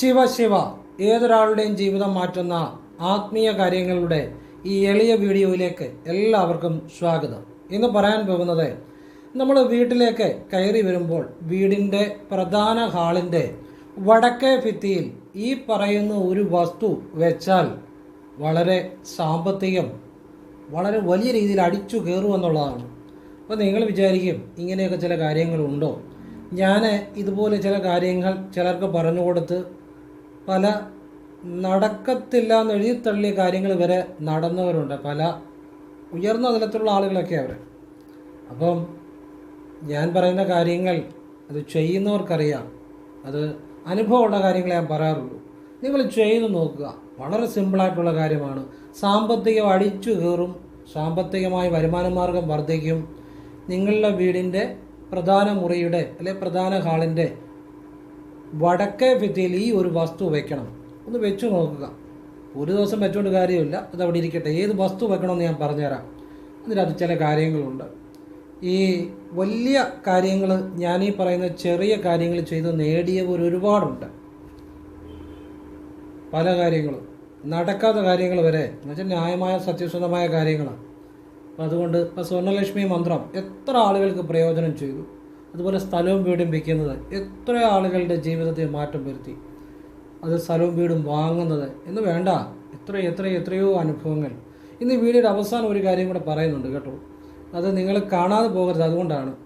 ശിവ ശിവ ഏതൊരാളുടെയും ജീവിതം മാറ്റുന്ന ആത്മീയ കാര്യങ്ങളുടെ ഈ എളിയ വീഡിയോയിലേക്ക് എല്ലാവർക്കും സ്വാഗതം. ഇന്ന് പറയാൻ പോകുന്നത് നമ്മൾ വീട്ടിലേക്ക് കയറി വരുമ്പോൾ വീടിന്റെ പ്രധാന ഹാളിന്റെ വടക്കേ ഭിത്തിയിൽ ഈ പറയുന്ന ഒരു വസ്തു വെച്ചാൽ വളരെ സാമ്പത്തികം വളരെ വലിയ രീതിയിൽ അടിച്ചു കയറുമെന്നുള്ളതാണ് അപ്പോൾ നിങ്ങൾ വിചാരിക്കും ഇങ്ങനെയൊക്കെ ചില കാര്യങ്ങളുണ്ടോ? ഞാൻ ഇതുപോലെ ചില കാര്യങ്ങൾ ചിലർക്ക് പറഞ്ഞു കൊടുത്ത് പല നടക്കത്തില്ല എന്ന് എഴുതി തള്ളിയ കാര്യങ്ങൾ വരെ നടന്നവരുണ്ട്. പല ഉയർന്ന തലത്തിലുള്ള ആളുകളൊക്കെ അവർ അപ്പം ഞാൻ പറയുന്ന കാര്യങ്ങൾ അത് ചെയ്യുന്നവർക്കറിയാം. അത് അനുഭവമുള്ള കാര്യങ്ങളെ ഞാൻ പറയാറുള്ളൂ. നിങ്ങൾ ചെയ്തു നോക്കുക. വളരെ സിമ്പിളായിട്ടുള്ള കാര്യമാണ്. സാമ്പത്തികം അടിച്ചു കയറും സാമ്പത്തികമായി വരുമാനമാർഗം വർദ്ധിക്കും. നിങ്ങളുടെ വീടിന്റെ പ്രധാന മുറിയുടെ അല്ലെ പ്രധാന ഹാളിന്റെ വടക്കേ ഭിത്തിയിൽ ഈ ഒരു വസ്തു വെക്കണം. ഒന്ന് വെച്ചു നോക്കുക. ഒരു ദിവസം വെച്ചുകൊണ്ട് കാര്യമില്ല. അത് അവിടെ ഇരിക്കട്ടെ. ഏത് വസ്തു വെക്കണമെന്ന് ഞാൻ പറഞ്ഞുതരാം. അതിനകത്ത് ചില കാര്യങ്ങളുണ്ട്. ഈ വലിയ കാര്യങ്ങൾ ഈ പറയുന്ന ചെറിയ കാര്യങ്ങൾ ചെയ്ത് നേടിയവർ ഒരുപാടുണ്ട്. പല കാര്യങ്ങളും. നടക്കാത്ത കാര്യങ്ങൾ വരെ. എന്നുവെച്ചാൽ ന്യായമായ സത്യസന്ധമായ കാര്യങ്ങളാണ്. അതുകൊണ്ട് സ്വർണലക്ഷ്മി മന്ത്രം എത്ര ആളുകൾക്ക് പ്രയോജനം ചെയ്തു? അതുപോലെ സ്ഥലവും വീടും വിൽക്കുന്നത് എത്ര ആളുകളുടെ ജീവിതത്തെ മാറ്റം വരുത്തി. അത് സ്ഥലവും വീടും വാങ്ങുന്നത് എന്ന് വേണ്ട. എത്ര എത്ര എത്രയോ അനുഭവങ്ങൾ. ഇന്ന് വീടിന്റെ അവസാനം ഒരു കാര്യം കൂടെ പറയുന്നുണ്ട് കേട്ടോ. അത് നിങ്ങൾ കാണാതെ പോകരുത് അതുകൊണ്ടാണ്.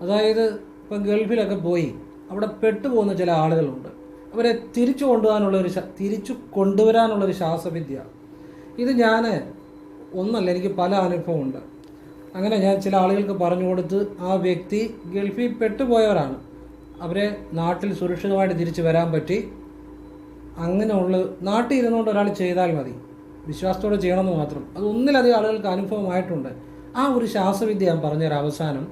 അതായത് ഇപ്പം ഗൾഫിലൊക്കെ പോയി അവിടെ പെട്ടുപോകുന്ന ചില ആളുകളുണ്ട്. അവരെ തിരിച്ചു കൊണ്ടുപോകാനുള്ള ഒരു തിരിച്ചു കൊണ്ടുവരാനുള്ളൊരു ശാസ്ത്രവിദ്യ ഇത് ഞാൻ ഒന്നല്ല എനിക്ക് പല അനുഭവമുണ്ട്. അങ്ങനെ ഞാൻ ചില ആളുകൾക്ക് പറഞ്ഞു കൊടുത്ത് ആ വ്യക്തി ഗൾഫിൽ പെട്ടുപോയവരാണ്. അവരെ നാട്ടിൽ സുരക്ഷിതമായിട്ട് തിരിച്ചു വരാൻ പറ്റി. അങ്ങനെയുള്ള നാട്ടിൽ ഇരുന്നുകൊണ്ട് ഒരാൾ ചെയ്താൽ മതി. വിശ്വാസത്തോടെ ചെയ്യണമെന്ന് മാത്രം. അത് ഒന്നിലധികം ആളുകൾക്ക് അനുഭവമായിട്ടുണ്ട്. ആ ഒരു ശാസ്ത്രവിദ്യ ഞാൻ പറഞ്ഞൊരു അവസാനം.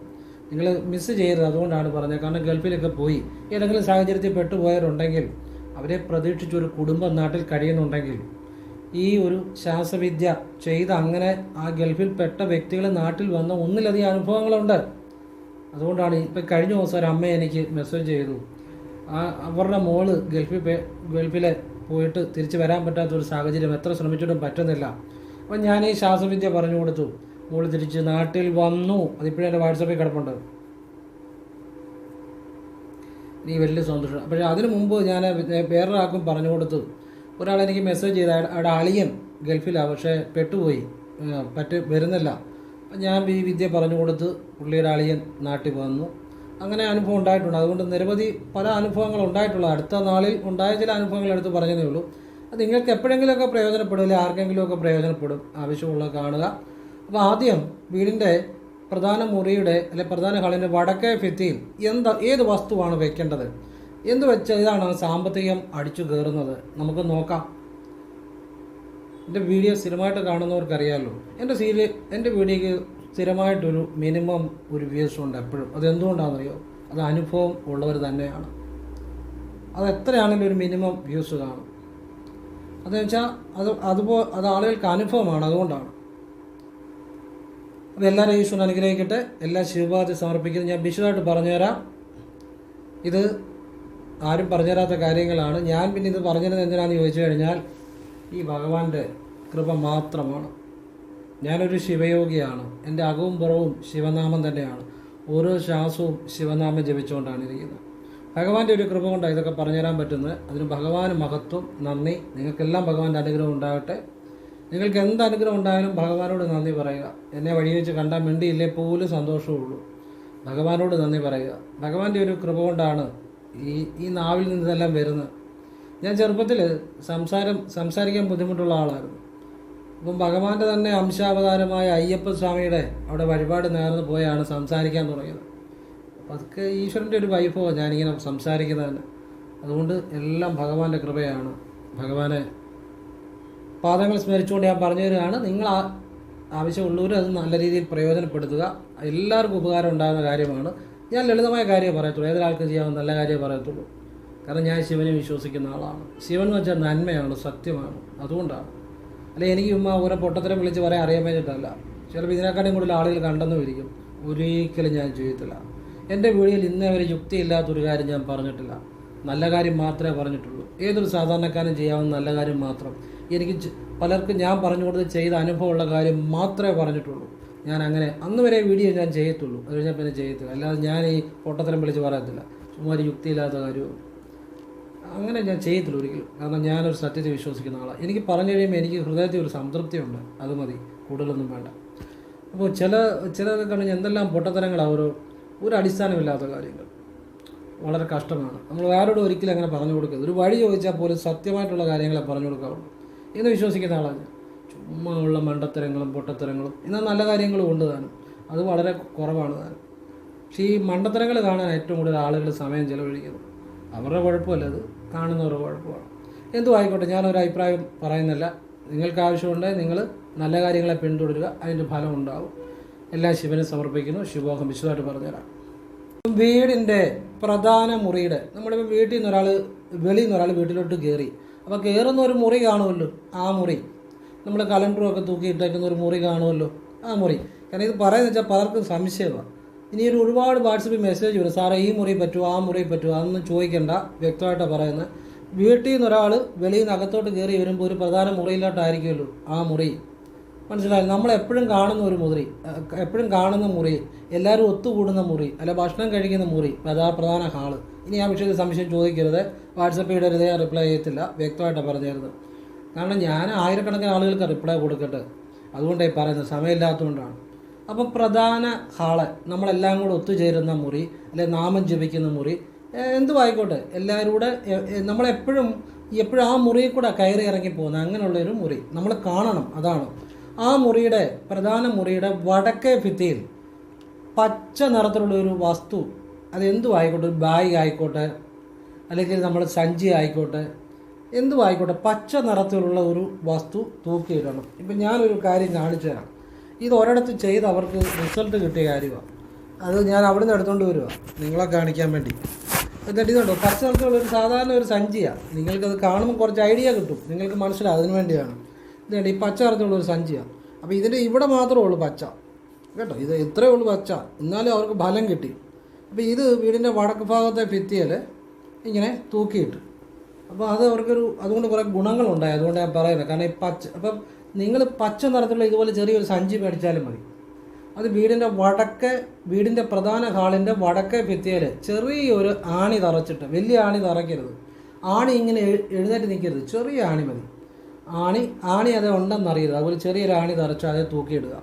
നിങ്ങൾ മിസ് ചെയ്യരുത് അതുകൊണ്ടാണ് പറഞ്ഞത്. കാരണം ഗൾഫിലൊക്കെ പോയി ഏതെങ്കിലും സാഹചര്യത്തിൽ പെട്ടുപോയവരുണ്ടെങ്കിൽ അവരെ പ്രതീക്ഷിച്ചൊരു കുടുംബം നാട്ടിൽ കഴിയുന്നുണ്ടെങ്കിൽ ഈ ഒരു ശാസ്ത്രവിദ്യ ചെയ്ത് അങ്ങനെ ആ ഗൾഫിൽ പെട്ട വ്യക്തികൾ നാട്ടിൽ വന്ന ഒന്നിലധികം അനുഭവങ്ങളുണ്ട്. അതുകൊണ്ടാണ് ഇപ്പം കഴിഞ്ഞ ദിവസം ഒരു അമ്മ എനിക്ക് മെസ്സേജ് ചെയ്തു. ആ അവരുടെ മോൾ ഗൾഫിൽ ഗൾഫിലെ പോയിട്ട് തിരിച്ചു വരാൻ പറ്റാത്ത ഒരു സാഹചര്യം എത്ര ശ്രമിച്ചിട്ടും പറ്റുന്നില്ല. അപ്പം ഞാൻ ഈ ശാസ്ത്രവിദ്യ പറഞ്ഞു കൊടുത്തു. മോൾ തിരിച്ച് നാട്ടിൽ വന്നു. അതിപ്പോഴും എന്റെ വാട്സപ്പിൽ കിടപ്പുണ്ട്. നീ വലിയ സന്തോഷം. പക്ഷേ അതിനു മുമ്പ് ഞാൻ വേറൊരാൾക്കും പറഞ്ഞു കൊടുത്തു. ഒരാൾ എനിക്ക് മെസ്സേജ് ചെയ്ത അവിടെ അളിയൻ ഗൾഫിലാണ് പക്ഷേ പെട്ടുപോയി. പറ്റ വരുന്നില്ല. ഞാൻ ഈ വിദ്യ പറഞ്ഞു കൊടുത്ത് പുള്ളിയുടെ അളിയൻ നാട്ടിൽ വന്നു. അങ്ങനെ അനുഭവം ഉണ്ടായിട്ടുണ്ട്. അതുകൊണ്ട് നിരവധി പല അനുഭവങ്ങൾ ഉണ്ടായിട്ടുള്ള അടുത്ത നാളിൽ ഉണ്ടായ ചില അനുഭവങ്ങൾ എടുത്ത് പറഞ്ഞതേ ഉള്ളൂ. അത് നിങ്ങൾക്ക് എപ്പോഴെങ്കിലുമൊക്കെ പ്രയോജനപ്പെടും അല്ലെങ്കിൽ ആർക്കെങ്കിലുമൊക്കെ പ്രയോജനപ്പെടും. ആവശ്യമുള്ള കാണുക. അപ്പോൾ ആദ്യം വീടിന്റെ പ്രധാന മുറിയുടെ അല്ലെ പ്രധാന ഹാളിന്റെ വടക്കേ ഭിത്തിയിൽ എന്താ ഏത് വസ്തുവാണ് വെക്കേണ്ടത്? എന്ത് വെച്ചാൽ ഇതാണ് സാമ്പത്തികം അടിച്ചു കയറുന്നത് നമുക്ക് നോക്കാം. എന്റെ വീഡിയോ സ്ഥിരമായിട്ട് കാണുന്നവർക്കറിയാമല്ലോ എന്റെ സീരിയൽ എന്റെ വീഡിയോക്ക് സ്ഥിരമായിട്ടൊരു മിനിമം ഒരു വ്യൂസ് ഉണ്ട് എപ്പോഴും. അത് എന്തുകൊണ്ടാണെന്നറിയോ? അത് അനുഭവം ഉള്ളവർ തന്നെയാണ്. അത് എത്രയാണെങ്കിലും ഒരു മിനിമം വ്യൂസ് കാണും. അതെന്ന് വെച്ചാൽ അത് അതുപോലെ അത് ആളുകൾക്ക് അനുഭവമാണ് അതുകൊണ്ടാണ്. അപ്പോൾ എല്ലാവരും ഈശ്വരൻ അനുഗ്രഹിക്കട്ടെ. എല്ലാ ശിവപാതി സമർപ്പിക്കുന്നത് ഞാൻ വിശദമായിട്ട് പറഞ്ഞുതരാം. ഇത് ആരും പറഞ്ഞുതരാത്ത കാര്യങ്ങളാണ്. ഞാൻ പിന്നെ ഇത് പറഞ്ഞിരുന്നത് എന്തിനാണെന്ന് ചോദിച്ചു കഴിഞ്ഞാൽ ഈ ഭഗവാന്റെ കൃപ മാത്രമാണ്. ഞാനൊരു ശിവയോഗിയാണ്. എന്റെ അകവും പുറവും ശിവനാമം തന്നെയാണ്. ഓരോ ശ്വാസവും ശിവനാമം ജപിച്ചുകൊണ്ടാണ് ഇരിക്കുന്നത്. ഭഗവാന്റെ ഒരു കൃപ കൊണ്ടാണ് ഇതൊക്കെ പറഞ്ഞുതരാൻ പറ്റുന്നത്. അതിന് ഭഗവാൻ മഹത്വം. നന്ദി. നിങ്ങൾക്കെല്ലാം ഭഗവാന്റെ അനുഗ്രഹം ഉണ്ടാകട്ടെ. നിങ്ങൾക്ക് എന്ത് അനുഗ്രഹം ഉണ്ടായാലും ഭഗവാനോട് നന്ദി പറയുക. എന്നെ വഴി വെച്ച് കണ്ടാൽ മിണ്ടിയില്ലേ പോലും സന്തോഷമുള്ളൂ. ഭഗവാനോട് നന്ദി പറയുക. ഭഗവാന്റെ ഒരു കൃപ കൊണ്ടാണ് ഈ ഈ നാവിൽ നിന്നെല്ലാം വരുന്നത്. ഞാൻ ചെറുപ്പത്തിൽ സംസാരം സംസാരിക്കാൻ ബുദ്ധിമുട്ടുള്ള ആളായിരുന്നു. അപ്പം ഭഗവാന്റെ തന്നെ അംശാവതാരമായ അയ്യപ്പ സ്വാമിയുടെ അവിടെ വഴിപാട് നേർന്ന് പോയാണ് സംസാരിക്കാൻ തുടങ്ങിയത്. അപ്പം അതൊക്കെ ഈശ്വരന്റെ ഒരു വൈഭവം ഞാനിങ്ങനെ സംസാരിക്കുന്നത് തന്നെ. അതുകൊണ്ട് എല്ലാം ഭഗവാന്റെ കൃപയാണ്. ഭഗവാനെ പാദങ്ങൾ സ്മരിച്ചുകൊണ്ട് ഞാൻ പറഞ്ഞു തരികയാണ് നിങ്ങൾ ആവശ്യമുള്ളവർ അത് നല്ല രീതിയിൽ പ്രയോജനപ്പെടുത്തുക. എല്ലാവർക്കും ഉപകാരം ഉണ്ടാകുന്ന കാര്യമാണ്. ഞാൻ ലളിതമായ കാര്യമേ പറയത്തുള്ളൂ. ഏതൊരാൾക്കും ചെയ്യാവുന്ന നല്ല കാര്യമേ പറയത്തുള്ളൂ. കാരണം ഞാൻ ശിവനെ വിശ്വസിക്കുന്ന ആളാണ്. ശിവൻ എന്ന് വെച്ചാൽ നന്മയാണ് സത്യമാണ്. അതുകൊണ്ടാണ്. അല്ലെ എനിക്ക് ഉമ്മ ഓരോ പൊട്ടത്തരം വിളിച്ച് പറയാൻ അറിയാൻ വേണ്ടിയിട്ടല്ല. ചിലപ്പോൾ ഇതിനെക്കാട്ടും കൂടുതൽ ആളുകൾ കണ്ടെന്ന് വരിക്കും ഒരിക്കലും ഞാൻ ചെയ്യത്തില്ല. എന്റെ വീഡിയോയിൽ ഇന്നേ വരെ യുക്തിയില്ലാത്തൊരു കാര്യം ഞാൻ പറഞ്ഞിട്ടില്ല. നല്ല കാര്യം മാത്രമേ പറഞ്ഞിട്ടുള്ളൂ. ഏതൊരു സാധാരണക്കാരനും ചെയ്യാവുന്ന നല്ല കാര്യം മാത്രം. എനിക്ക് പലർക്കും ഞാൻ പറഞ്ഞു കൊടുത്ത് ചെയ്ത അനുഭവമുള്ള കാര്യം മാത്രമേ പറഞ്ഞിട്ടുള്ളൂ. ഞാൻ അങ്ങനെ അന്ന് വരെ വീഡിയോ ഞാൻ ചെയ്യത്തുള്ളൂ. അത് കഴിഞ്ഞാൽ പിന്നെ ചെയ്യത്തില്ല. അല്ലാതെ ഞാൻ ഈ പൊട്ടത്തരം വിളിച്ച് പറയത്തില്ല. ചുമ്മാ ഒരു യുക്തിയില്ലാത്ത കാര്യവും. അങ്ങനെ ഞാൻ ചെയ്യത്തില്ല ഒരിക്കലും. കാരണം ഞാനൊരു സത്യത്തെ വിശ്വസിക്കുന്ന ആളാണ് എനിക്ക് പറഞ്ഞു കഴിയുമ്പോൾ എനിക്ക് ഹൃദയത്തിൽ ഒരു സംതൃപ്തിയുണ്ട്. അത് മതി. കൂടുതലൊന്നും വേണ്ട. അപ്പോൾ ചില ചിലതൊക്കെ കണ്ട് എന്തെല്ലാം പൊട്ടത്തരങ്ങളാണ് ഓരോ ഒരു അടിസ്ഥാനമില്ലാത്ത കാര്യങ്ങൾ. വളരെ കഷ്ടമാണ്. നമ്മൾ ആരോടും ഒരിക്കലും അങ്ങനെ പറഞ്ഞു കൊടുക്കരുത്. ഒരു വഴി ചോദിച്ചാൽ പോലും സത്യമായിട്ടുള്ള കാര്യങ്ങളെ പറഞ്ഞു കൊടുക്കാറുള്ളൂ എന്ന് വിശ്വസിക്കുന്ന ആളാണ് ഞാൻ. ഉള്ള മണ്ടത്തരങ്ങളും പൊട്ടത്തരങ്ങളും എന്നാൽ നല്ല കാര്യങ്ങളും ഉണ്ട് താനും. അത് വളരെ കുറവാണ് താനും. പക്ഷേ ഈ മണ്ടത്തരങ്ങൾ കാണാൻ ഏറ്റവും കൂടുതൽ ആളുകൾ സമയം ചിലവഴിക്കുന്നു. അവരുടെ കുഴപ്പമല്ല അത്. കാണുന്നവരുടെ കുഴപ്പമാണ്. എന്തും ആയിക്കോട്ടെ ഞാനൊരു അഭിപ്രായം പറയുന്നില്ല. നിങ്ങൾക്ക് ആവശ്യമുണ്ടെങ്കിൽ നിങ്ങൾ നല്ല കാര്യങ്ങളെ പിന്തുടരുക. അതിന്റെ ഫലം ഉണ്ടാവും. എല്ലാം ശിവന് സമർപ്പിക്കുന്നു. ശിവോഹം വിശദമായിട്ട് പറഞ്ഞുതരാം. വീടിന്റെ പ്രധാന മുറിയുടെ നമ്മളിപ്പോൾ വീട്ടിൽ നിന്ന് ഒരാൾ വെളിയിൽ നിന്ന് ഒരാൾ വീട്ടിലോട്ട് കയറി. അപ്പോൾ കയറുന്ന ഒരു മുറി കാണുമല്ലോ ആ മുറി. ഒക്കെ തൂക്കി തൂക്കിയിട്ടേക്കുന്ന ഒരു മുറി കാണുമല്ലോ? ആ മുറി. കാരണം ഇത് പറയുന്നത് വെച്ചാൽ പലർക്കും സംശയമാണ് ഇനി ഒരു ഒരുപാട് വാട്സപ്പിൽ മെസ്സേജ് വരും. സാറേ ഈ മുറി പറ്റുമോ ആ മുറി പറ്റുമോ അതൊന്നും ചോദിക്കേണ്ട വ്യക്തമായിട്ടാണ് പറയുന്നത്. വീട്ടിൽ നിന്ന് ഒരാൾ വെളിയിൽ നിന്ന് അകത്തോട്ട് കയറി വരുമ്പോൾ ഒരു പ്രധാന മുറിയിലോട്ടായിരിക്കുമല്ലോ ആ മുറി. മനസ്സിലായി? നമ്മൾ എപ്പോഴും കാണുന്ന ഒരു മുറി എപ്പോഴും കാണുന്ന മുറി എല്ലാവരും ഒത്തുകൂടുന്ന മുറി അല്ല ഭക്ഷണം കഴിക്കുന്ന മുറി അതാ പ്രധാന ഹാൾ. ഇനി ആ വിഷയത്തിൽ സംശയം ചോദിക്കരുത്. വാട്സപ്പ് ഞാൻ റിപ്ലൈ ചെയ്യത്തില്ല. വ്യക്തമായിട്ട് പറഞ്ഞിരുന്നത് കാരണം ഞാൻ ആയിരക്കണക്കിന് ആളുകൾക്ക് റിപ്ലൈ കൊടുക്കട്ടെ. അതുകൊണ്ടായി പറയുന്നത് സമയമില്ലാത്തതുകൊണ്ടാണ്. അപ്പം പ്രധാന ഹാൾ നമ്മളെല്ലാം കൂടെ ഒത്തുചേരുന്ന മുറി അല്ലെ നാമം ജപിക്കുന്ന മുറി എന്തു ആയിക്കോട്ടെ എല്ലാവരും കൂടെ നമ്മളെപ്പോഴും എപ്പോഴും ആ മുറിയിൽ കൂടെ കയറി ഇറങ്ങി പോകുന്ന അങ്ങനെയുള്ളൊരു മുറി. നമ്മൾ കാണണം അതാണ്. ആ മുറിയുടെ പ്രധാന മുറിയുടെ വടക്കേ ഭിത്തിയിൽ പച്ച നിറത്തിലുള്ള ഒരു വസ്തു എന്തു ആയിക്കോട്ടെ ഒരു ബാഗ് ആയിക്കോട്ടെ അല്ലെങ്കിൽ നമ്മൾ സഞ്ചി ആയിക്കോട്ടെ എന്തും ആയിക്കോട്ടെ പച്ച നിറത്തിലുള്ള ഒരു വസ്തു തൂക്കിയിടണം. ഇപ്പം ഞാനൊരു കാര്യം കാണിച്ചു തരാം ഇത് ഒരിടത്ത് ചെയ്ത് അവർക്ക് റിസൾട്ട് കിട്ടിയ കാര്യമാണ്. അത് ഞാൻ അവിടെ നിന്ന് എടുത്തുകൊണ്ട് വരിക നിങ്ങളെ കാണിക്കാൻ വേണ്ടി. എന്നിട്ട് ഇതുണ്ടോ പച്ച നിറത്തിലുള്ള ഒരു സാധാരണ ഒരു സഞ്ചിയാണ് നിങ്ങൾക്കത് കാണുമ്പോൾ കുറച്ച് ഐഡിയ കിട്ടും. നിങ്ങൾക്ക് മനസ്സിലാവും അതിന് വേണ്ടിയാണ്. ഇതുണ്ട് ഈ പച്ച നിറത്തിലുള്ള ഒരു സഞ്ചിയാണ് അപ്പോൾ ഇതിന്റെ ഇവിടെ മാത്രമേ ഉള്ളൂ പച്ച. കേട്ടോ ഇത് ഇത്രയേ ഉള്ളൂ പച്ച. എന്നാലും അവർക്ക് ഫലം കിട്ടി. അപ്പോൾ ഇത് വീടിന്റെ വടക്ക് ഭാഗത്തെ ഭിത്തിയിൽ ഇങ്ങനെ തൂക്കിയിട്ട് അപ്പോൾ അത് അവർക്കൊരു അതുകൊണ്ട് കുറേ ഗുണങ്ങളുണ്ടായി. അതുകൊണ്ട് ഞാൻ പറയുന്നത്. കാരണം ഈ പച്ച അപ്പം നിങ്ങൾ പച്ച നിറത്തിലുള്ള ഇതുപോലെ ചെറിയൊരു സഞ്ചി മേടിച്ചാലും മതി. അത് വീടിന്റെ വടക്ക് വീടിന്റെ പ്രധാന ഹാളിന്റെ വടക്കേ ഭിത്തിയിൽ ചെറിയൊരു ആണി തറച്ചിട്ട് വലിയ ആണി തറയ്ക്കരുത്. ആണി ഇങ്ങനെ എഴുന്നേറ്റ് നിൽക്കരുത് ചെറിയ ആണി മതി. ആണി ആണി അത് ഉണ്ടെന്നറിയരുത്. അതുപോലെ ചെറിയൊരു ആണി തറച്ച് അതേ തൂക്കിയിടുക.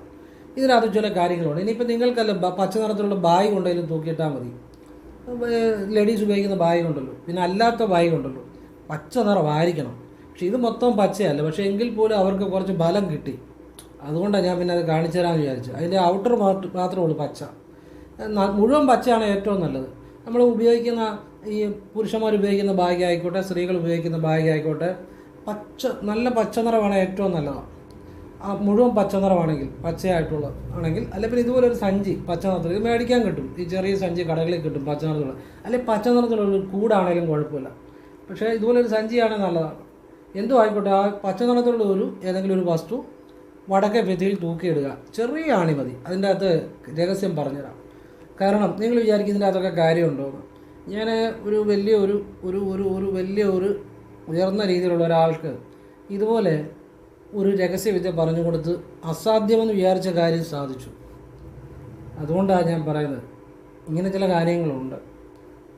ഇതിനകത്ത് ചില കാര്യങ്ങളുണ്ട്. ഇനിയിപ്പോൾ നിങ്ങൾക്കല്ല പച്ച നിറത്തിലുള്ള ബായ് കൊണ്ടെങ്കിലും തൂക്കിയിട്ടാൽ മതി. ലേഡീസ് ഉപയോഗിക്കുന്ന ബായ് ഉണ്ടല്ലോ. പിന്നെ അല്ലാത്ത ബായ് ഉണ്ടല്ലോ. പച്ച നിറമായിരിക്കണം പക്ഷെ ഇത് മൊത്തം പച്ചയല്ല. പക്ഷേ എങ്കിൽ പോലും അവർക്ക് കുറച്ച് ബലം കിട്ടി. അതുകൊണ്ടാണ് ഞാൻ പിന്നെ അത് കാണിച്ചു തരാമെന്ന് വിചാരിച്ചു അതിന്റെ ഔട്ടർ മാത്രമേ ഉള്ളൂ പച്ച. മുഴുവൻ പച്ചയാണ് ഏറ്റവും നല്ലത്. നമ്മൾ ഉപയോഗിക്കുന്ന ഈ പുരുഷന്മാർ ഉപയോഗിക്കുന്ന ബാഗ് ആയിക്കോട്ടെ സ്ത്രീകൾ ഉപയോഗിക്കുന്ന ബാഗ് ആയിക്കോട്ടെ പച്ച നല്ല പച്ച നിറമാണ് ഏറ്റവും നല്ലത്. ആ മുഴുവൻ പച്ച നിറമാണെങ്കിൽ പച്ചയായിട്ടുള്ള ആണെങ്കിൽ അല്ലെ പിന്നെ ഇതുപോലെ ഒരു സഞ്ചി പച്ച നിറത്തിൽ. ഇത് മേടിക്കാൻ കിട്ടും. ഈ ചെറിയ സഞ്ചി കടകളിൽ കിട്ടും പച്ച നിറത്തിലുള്ള. അല്ലെങ്കിൽ പച്ച നിറത്തിലുള്ള കൂടാണെങ്കിലും കുഴപ്പമില്ല. പക്ഷേ ഇതുപോലെ ഒരു സഞ്ചിയാണ് നല്ലതാണ്. എന്തോ ആയിക്കോട്ടെ ആ പച്ച നിറത്തിലുള്ള ഒരു ഏതെങ്കിലും ഒരു വസ്തു വടക്കേ ഭിത്തിയിൽ തൂക്കിയിടുക. ചെറിയ ആണി മതി. അതിന്റെ അകത്ത് രഹസ്യം പറഞ്ഞുതരാം. കാരണം നിങ്ങൾ വിചാരിക്കും ഇതിന്റെ അകത്തൊക്കെ കാര്യമുണ്ടോ ഞാൻ ഒരു വലിയ ഒരു ഒരു ഒരു ഒരു വലിയ ഒരു ഉയർന്ന രീതിയിലുള്ള ഒരാൾക്ക് ഇതുപോലെ ഒരു രഹസ്യവിദ്യ പറഞ്ഞു കൊടുത്ത് അസാധ്യമെന്ന് വിചാരിച്ച കാര്യം സാധിച്ചു. അതുകൊണ്ടാണ് ഞാൻ പറയുന്നത്. ഇങ്ങനെ ചില കാര്യങ്ങളുണ്ട്.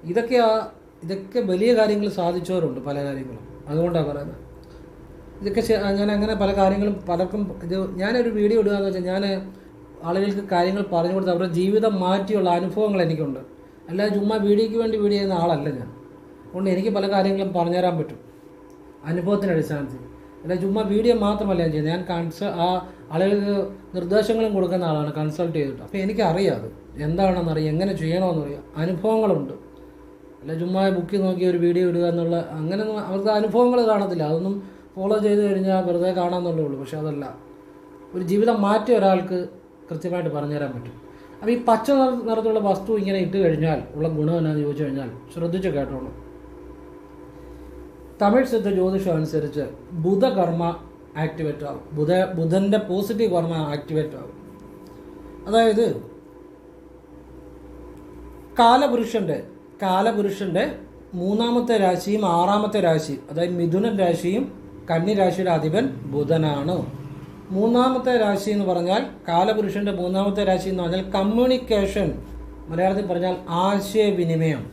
ഇതൊക്കെ ആ- ഇതൊക്കെ വലിയ കാര്യങ്ങൾ സാധിച്ചവരുണ്ട് പല കാര്യങ്ങളും. അതുകൊണ്ടാണ് പറയുന്നത് ഇതൊക്കെ ഞാൻ അങ്ങനെ പല കാര്യങ്ങളും പലർക്കും ഇത് ഞാനൊരു വീഡിയോ ഇടുക എന്ന് വെച്ചാൽ ഞാൻ ആളുകൾക്ക് കാര്യങ്ങൾ പറഞ്ഞു കൊടുത്ത് അവരുടെ ജീവിതം മാറ്റിയുള്ള അനുഭവങ്ങൾ എനിക്കുണ്ട്. അല്ലാതെ ചുമ്മാ വീഡിയോയ്ക്ക് വേണ്ടി വീഡിയോ ചെയ്യുന്ന ആളല്ല ഞാൻ. അതുകൊണ്ട് എനിക്ക് പല കാര്യങ്ങളും പറഞ്ഞുതരാൻ പറ്റും. അനുഭവത്തിന്റെ അടിസ്ഥാനത്തിൽ. അല്ല ചുമ്മാ വീഡിയോ മാത്രമല്ല ഞാൻ ചെയ്യുന്നത്. ഞാൻ കൺസ ആ ആളുകൾക്ക് നിർദ്ദേശങ്ങളും കൊടുക്കുന്ന ആളാണ് കൺസൾട്ട് ചെയ്തിട്ട്. അപ്പോൾ എനിക്കറിയാം അത്. എന്താണെന്നറിയാം എങ്ങനെ ചെയ്യണമെന്നറിയാം. അനുഭവങ്ങളുണ്ട്. അല്ല ചുമ്മാ ബുക്ക് നോക്കി ഒരു വീഡിയോ ഇടുക എന്നുള്ള അങ്ങനെ അവർക്ക് അനുഭവങ്ങൾ കാണത്തില്ല. അതൊന്നും ഫോളോ ചെയ്ത് കഴിഞ്ഞാൽ വെറുതെ കാണാമെന്നുള്ളേ ഉള്ളൂ. പക്ഷെ അതല്ല. ഒരു ജീവിതം മാറ്റി ഒരാൾക്ക് കൃത്യമായിട്ട് പറഞ്ഞുതരാൻ പറ്റും. അപ്പോൾ ഈ പച്ച നിറ- നിറത്തിലുള്ള വസ്തു ഇങ്ങനെ ഇട്ട് കഴിഞ്ഞാൽ ഉള്ള ഗുണം എന്നാന്ന് ചോദിച്ചു കഴിഞ്ഞാൽ ശ്രദ്ധിച്ച് കേട്ടോളൂ തമിഴ് സിദ്ധ ജ്യോതിഷം അനുസരിച്ച് ബുധകർമ്മ ആക്ടിവേറ്റ് ആവും. ബുധ ബുധന്റെ പോസിറ്റീവ് കർമ്മ ആക്ടിവേറ്റ് ആവും. അതായത് കാലപുരുഷന്റെ കാലപുരുഷന്റെ മൂന്നാമത്തെ രാശിയും ആറാമത്തെ രാശിയും അതായത് മിഥുനൻ രാശിയും കന്നി രാശിയുടെ അധിപൻ ബുധനാണ്. മൂന്നാമത്തെ രാശി എന്ന് പറഞ്ഞാൽ കാലപുരുഷന്റെ മൂന്നാമത്തെ രാശി എന്ന് പറഞ്ഞാൽ കമ്മ്യൂണിക്കേഷൻ മലയാളത്തിൽ പറഞ്ഞാൽ ആശയവിനിമയം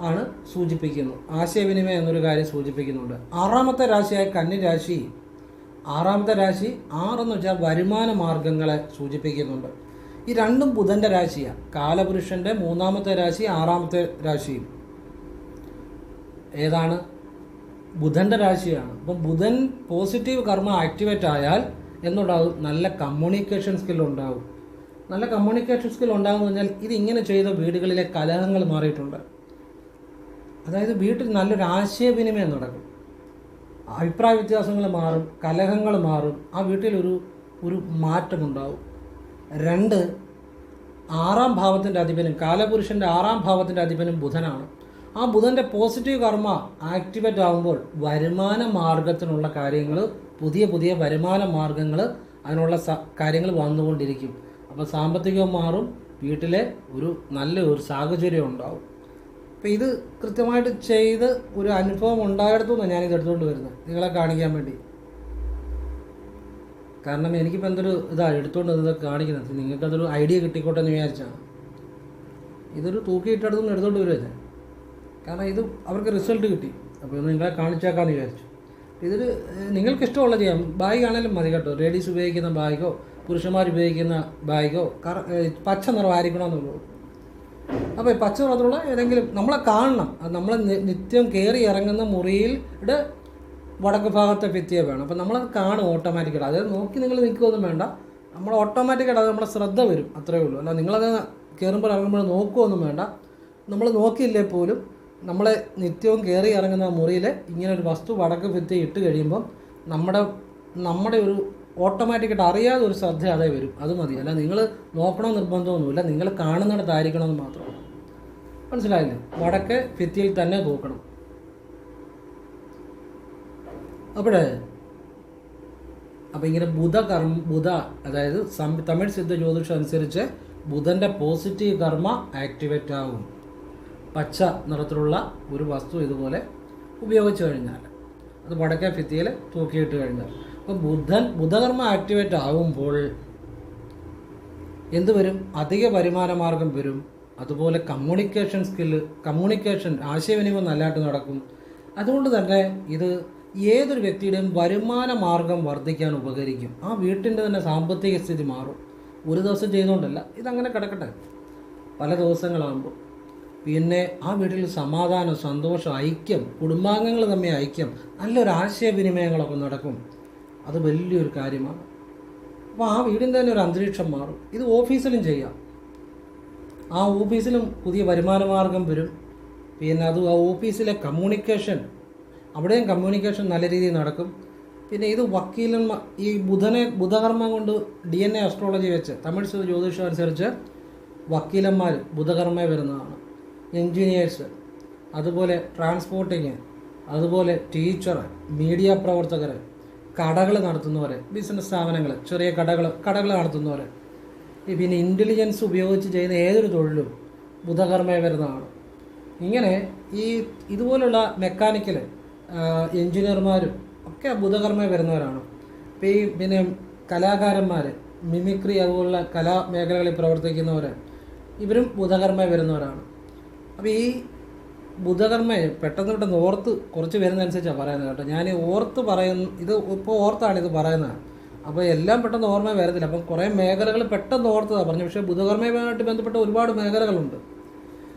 ആണ് സൂചിപ്പിക്കുന്നത്. ആശയവിനിമയം എന്നൊരു കാര്യം സൂചിപ്പിക്കുന്നുണ്ട്. ആറാമത്തെ രാശിയായ കന്നി രാശി ആറാമത്തെ രാശി ആറെന്ന് വെച്ചാൽ വരുമാന മാർഗങ്ങളെ സൂചിപ്പിക്കുന്നുണ്ട്. ഈ രണ്ടും ബുധന്റെ രാശിയാണ് കാലപുരുഷന്റെ മൂന്നാമത്തെ രാശി ആറാമത്തെ രാശിയും. ഏതാണ്? ബുധന്റെ രാശിയാണ്. അപ്പം ബുധൻ പോസിറ്റീവ് കർമ്മ ആക്ടിവേറ്റ് ആയാൽ എന്നുണ്ടാവും നല്ല കമ്മ്യൂണിക്കേഷൻ സ്കിൽ ഉണ്ടാവും. നല്ല കമ്മ്യൂണിക്കേഷൻ സ്കിൽ ഉണ്ടാകുമെന്ന് പറഞ്ഞാൽ ഇങ്ങനെ ചെയ്ത വീടുകളിലെ കലഹങ്ങൾ മാറിയിട്ടുണ്ട്. അതായത് വീട്ടിൽ നല്ലൊരു ആശയവിനിമയം നടക്കും. അഭിപ്രായ വ്യത്യാസങ്ങൾ മാറും കലഹങ്ങൾ മാറും. ആ വീട്ടിലൊരു ഒരു മാറ്റമുണ്ടാവും. രണ്ട് ആറാം ഭാവത്തിന്റെ അധിപനും കാലപുരുഷന്റെ ആറാം ഭാവത്തിന്റെ അധിപനും ബുധനാണ്. ആ ബുധന്റെ പോസിറ്റീവ് കർമ്മ ആക്ടിവേറ്റ് ആകുമ്പോൾ വരുമാന മാർഗത്തിനുള്ള കാര്യങ്ങൾ പുതിയ പുതിയ വരുമാന മാർഗങ്ങൾ അതിനുള്ള കാര്യങ്ങൾ വന്നുകൊണ്ടിരിക്കും. അപ്പോൾ സാമ്പത്തികം മാറും വീട്ടിലെ ഒരു നല്ല ഒരു സാഹചര്യം ഉണ്ടാവും. അപ്പോൾ ഇത് കൃത്യമായിട്ട് ചെയ്ത് ഒരു അനുഭവം ഉണ്ടായിടത്തുനിന്ന് ഞാനിത് എടുത്തുകൊണ്ട് വരുന്നത്. നിങ്ങളെ കാണിക്കാൻ വേണ്ടി. കാരണം എനിക്കിപ്പോൾ എന്തൊരു ഇതാണ് എടുത്തുകൊണ്ട് ഇത് കാണിക്കുന്നത്. നിങ്ങൾക്കതൊരു ഐഡിയ കിട്ടിക്കോട്ടെ എന്ന് വിചാരിച്ചാണ്. ഇതൊരു തൂക്കിയിട്ടടുത്തുനിന്ന് എടുത്തുകൊണ്ട് വരുമല്ലേ കാരണം ഇത് അവർക്ക് റിസൾട്ട് കിട്ടി. അപ്പോൾ നിങ്ങളെ കാണിച്ചേക്കാമെന്ന് വിചാരിച്ചു. ഏഹ്, നിങ്ങൾക്ക് ഇഷ്ടമുള്ള ചെയ്യാം. ബാഗ് ആണെങ്കിലും മതി കേട്ടോ. ലേഡീസ് ഉപയോഗിക്കുന്ന ബാഗോ പുരുഷന്മാർ ഉപയോഗിക്കുന്ന ബാഗോ കറ പച്ച നിറമായിരിക്കണമെന്നുള്ളൂ അപ്പോൾ പച്ച നിറത്തിലുള്ള ഏതെങ്കിലും നമ്മളെ കാണണം. അത് നമ്മളെ നിത്യം കയറി ഇറങ്ങുന്ന മുറിയിൽ വടക്ക് ഭാഗത്തെ ഭിത്തിയെ വേണം. അപ്പോൾ നമ്മളത് കാണും ഓട്ടോമാറ്റിക്കായിട്ട് അതായത് നോക്കി നിങ്ങൾ നിൽക്കുകയൊന്നും വേണ്ട. നമ്മൾ ഓട്ടോമാറ്റിക്കായിട്ട് അത് നമ്മുടെ ശ്രദ്ധ വരും. അത്രയേ ഉള്ളൂ. അല്ല നിങ്ങളത് കയറുമ്പോൾ ഇറങ്ങുമ്പോൾ നോക്കുകയൊന്നും വേണ്ട. നമ്മൾ നോക്കിയില്ലേ പോലും നമ്മളെ നിത്യവും കയറി ഇറങ്ങുന്ന മുറിയിൽ ഇങ്ങനെ ഒരു വസ്തു വടക്ക് ഭിത്തി ഇട്ട് കഴിയുമ്പോൾ നമ്മുടെ നമ്മുടെ ഒരു ഓട്ടോമാറ്റിക്കായിട്ട് അറിയാതെ ഒരു ശ്രദ്ധ അതേ വരും. അത് മതി. അല്ല നിങ്ങൾ നോക്കണമെന്ന് നിർബന്ധമൊന്നുമില്ല. നിങ്ങൾ കാണുന്നിടത്തായിരിക്കണമെന്ന് മാത്രമാണ് മനസ്സിലായില്ലേ? വടക്ക് ഭിത്തിയിൽ തന്നെ തൂക്കണം അപ്പോഴേ അപ്പോൾ ഇങ്ങനെ ബുധ കർമ്മ ബുധ അതായത് തമിഴ് സിദ്ധ ജ്യോതിഷം അനുസരിച്ച് ബുധന്റെ പോസിറ്റീവ് കർമ്മ ആക്ടിവേറ്റ് ആവും. പച്ച നിറത്തിലുള്ള ഒരു വസ്തു ഇതുപോലെ ഉപയോഗിച്ച് കഴിഞ്ഞാൽ. അത് വടക്കേ ഭിത്തിയിൽ തൂക്കിയിട്ട് കഴിഞ്ഞാൽ. അപ്പോൾ ബുധൻ ബുധകർമ്മ ആക്ടിവേറ്റ് ആകുമ്പോൾ എന്ത് വരും? അധിക വരുമാന മാർഗം വരും. അതുപോലെ കമ്മ്യൂണിക്കേഷൻ സ്കില്ല് കമ്മ്യൂണിക്കേഷൻ ആശയവിനിമയം നല്ലതായിട്ട് നടക്കും. അതുകൊണ്ട് തന്നെ ഇത് ഏതൊരു വ്യക്തിയുടെയും വരുമാന മാർഗം വർദ്ധിക്കാൻ ഉപകരിക്കും. ആ വീട്ടിന്റെ തന്നെ സാമ്പത്തിക സ്ഥിതി മാറും. ഒരു ദിവസം ചെയ്തുകൊണ്ടല്ല ഇതങ്ങനെ കിടക്കട്ടെ. പല ദിവസങ്ങളാകുമ്പോൾ. പിന്നെ ആ വീട്ടിൽ സമാധാനം സന്തോഷം ഐക്യം കുടുംബാംഗങ്ങൾ തമ്മിൽ ഐക്യം നല്ലൊരു ആശയവിനിമയങ്ങളൊക്കെ നടക്കും. അത് വലിയൊരു കാര്യമാണ്. അപ്പോൾ ആ വീടിന്റെ തന്നെ ഒരു അന്തരീക്ഷം മാറും. ഇത് ഓഫീസിലും ചെയ്യാം. ആ ഓഫീസിലും പുതിയ വരുമാന മാർഗം വരും. പിന്നെ അത് ആ ഓഫീസിലെ കമ്മ്യൂണിക്കേഷൻ അവിടെയും കമ്മ്യൂണിക്കേഷൻ നല്ല രീതിയിൽ നടക്കും. പിന്നെ ഇത് വക്കീലന്മാർ ഈ ബുധനെ ബുധകർമ്മം കൊണ്ട് ഡി എൻ എ അസ്ട്രോളജി വെച്ച് തമിഴ് ജ്യോതിഷം അനുസരിച്ച് വക്കീലന്മാർ ബുധകർമ്മേ വരുന്നതാണ്. എൻജിനീയേഴ്സ് അതുപോലെ ട്രാൻസ്പോർട്ടിങ് അതുപോലെ ടീച്ചർ മീഡിയ പ്രവർത്തകർ കടകൾ നടത്തുന്നവർ ബിസിനസ് സ്ഥാപനങ്ങൾ ചെറിയ കടകൾ കടകൾ നടത്തുന്നവർ പിന്നെ ഇന്റലിജൻസ് ഉപയോഗിച്ച് ചെയ്യുന്ന ഏതൊരു തൊഴിലും ബുധകർമ്മേ വരുന്നതാണ്. ഇങ്ങനെ ഈ ഇതുപോലുള്ള മെക്കാനിക്കൽ എൻജിനീയർമാരും ഒക്കെ ബുധകർമ്മ വരുന്നവരാണ്. അപ്പം ഈ പിന്നെ കലാകാരന്മാർ മിമിക്രി അതുപോലുള്ള കലാ മേഖലകളിൽ പ്രവർത്തിക്കുന്നവർ ഇവരും ബുധകർമ്മ വരുന്നവരാണ്. അപ്പോൾ ഈ ബുധകർമ്മയെ പെട്ടെന്ന് പെട്ടെന്ന് ഓർത്ത് കുറച്ച് വരുന്നതനുസരിച്ചാണ് പറയുന്നത് കേട്ടോ. ഞാൻ ഓർത്ത് പറയുന്ന ഇത് ഇപ്പോൾ ഓർത്താണ് ഇത് പറയുന്നത്. അപ്പോൾ എല്ലാം പെട്ടെന്ന് ഓർമ്മ വരത്തില്ല. അപ്പം കുറേ മേഖലകൾ പെട്ടെന്ന് ഓർത്തതാണ് പറഞ്ഞു പക്ഷേ ബുധകർമ്മയുമായിട്ട് ബന്ധപ്പെട്ട ഒരുപാട് മേഖലകളുണ്ട്.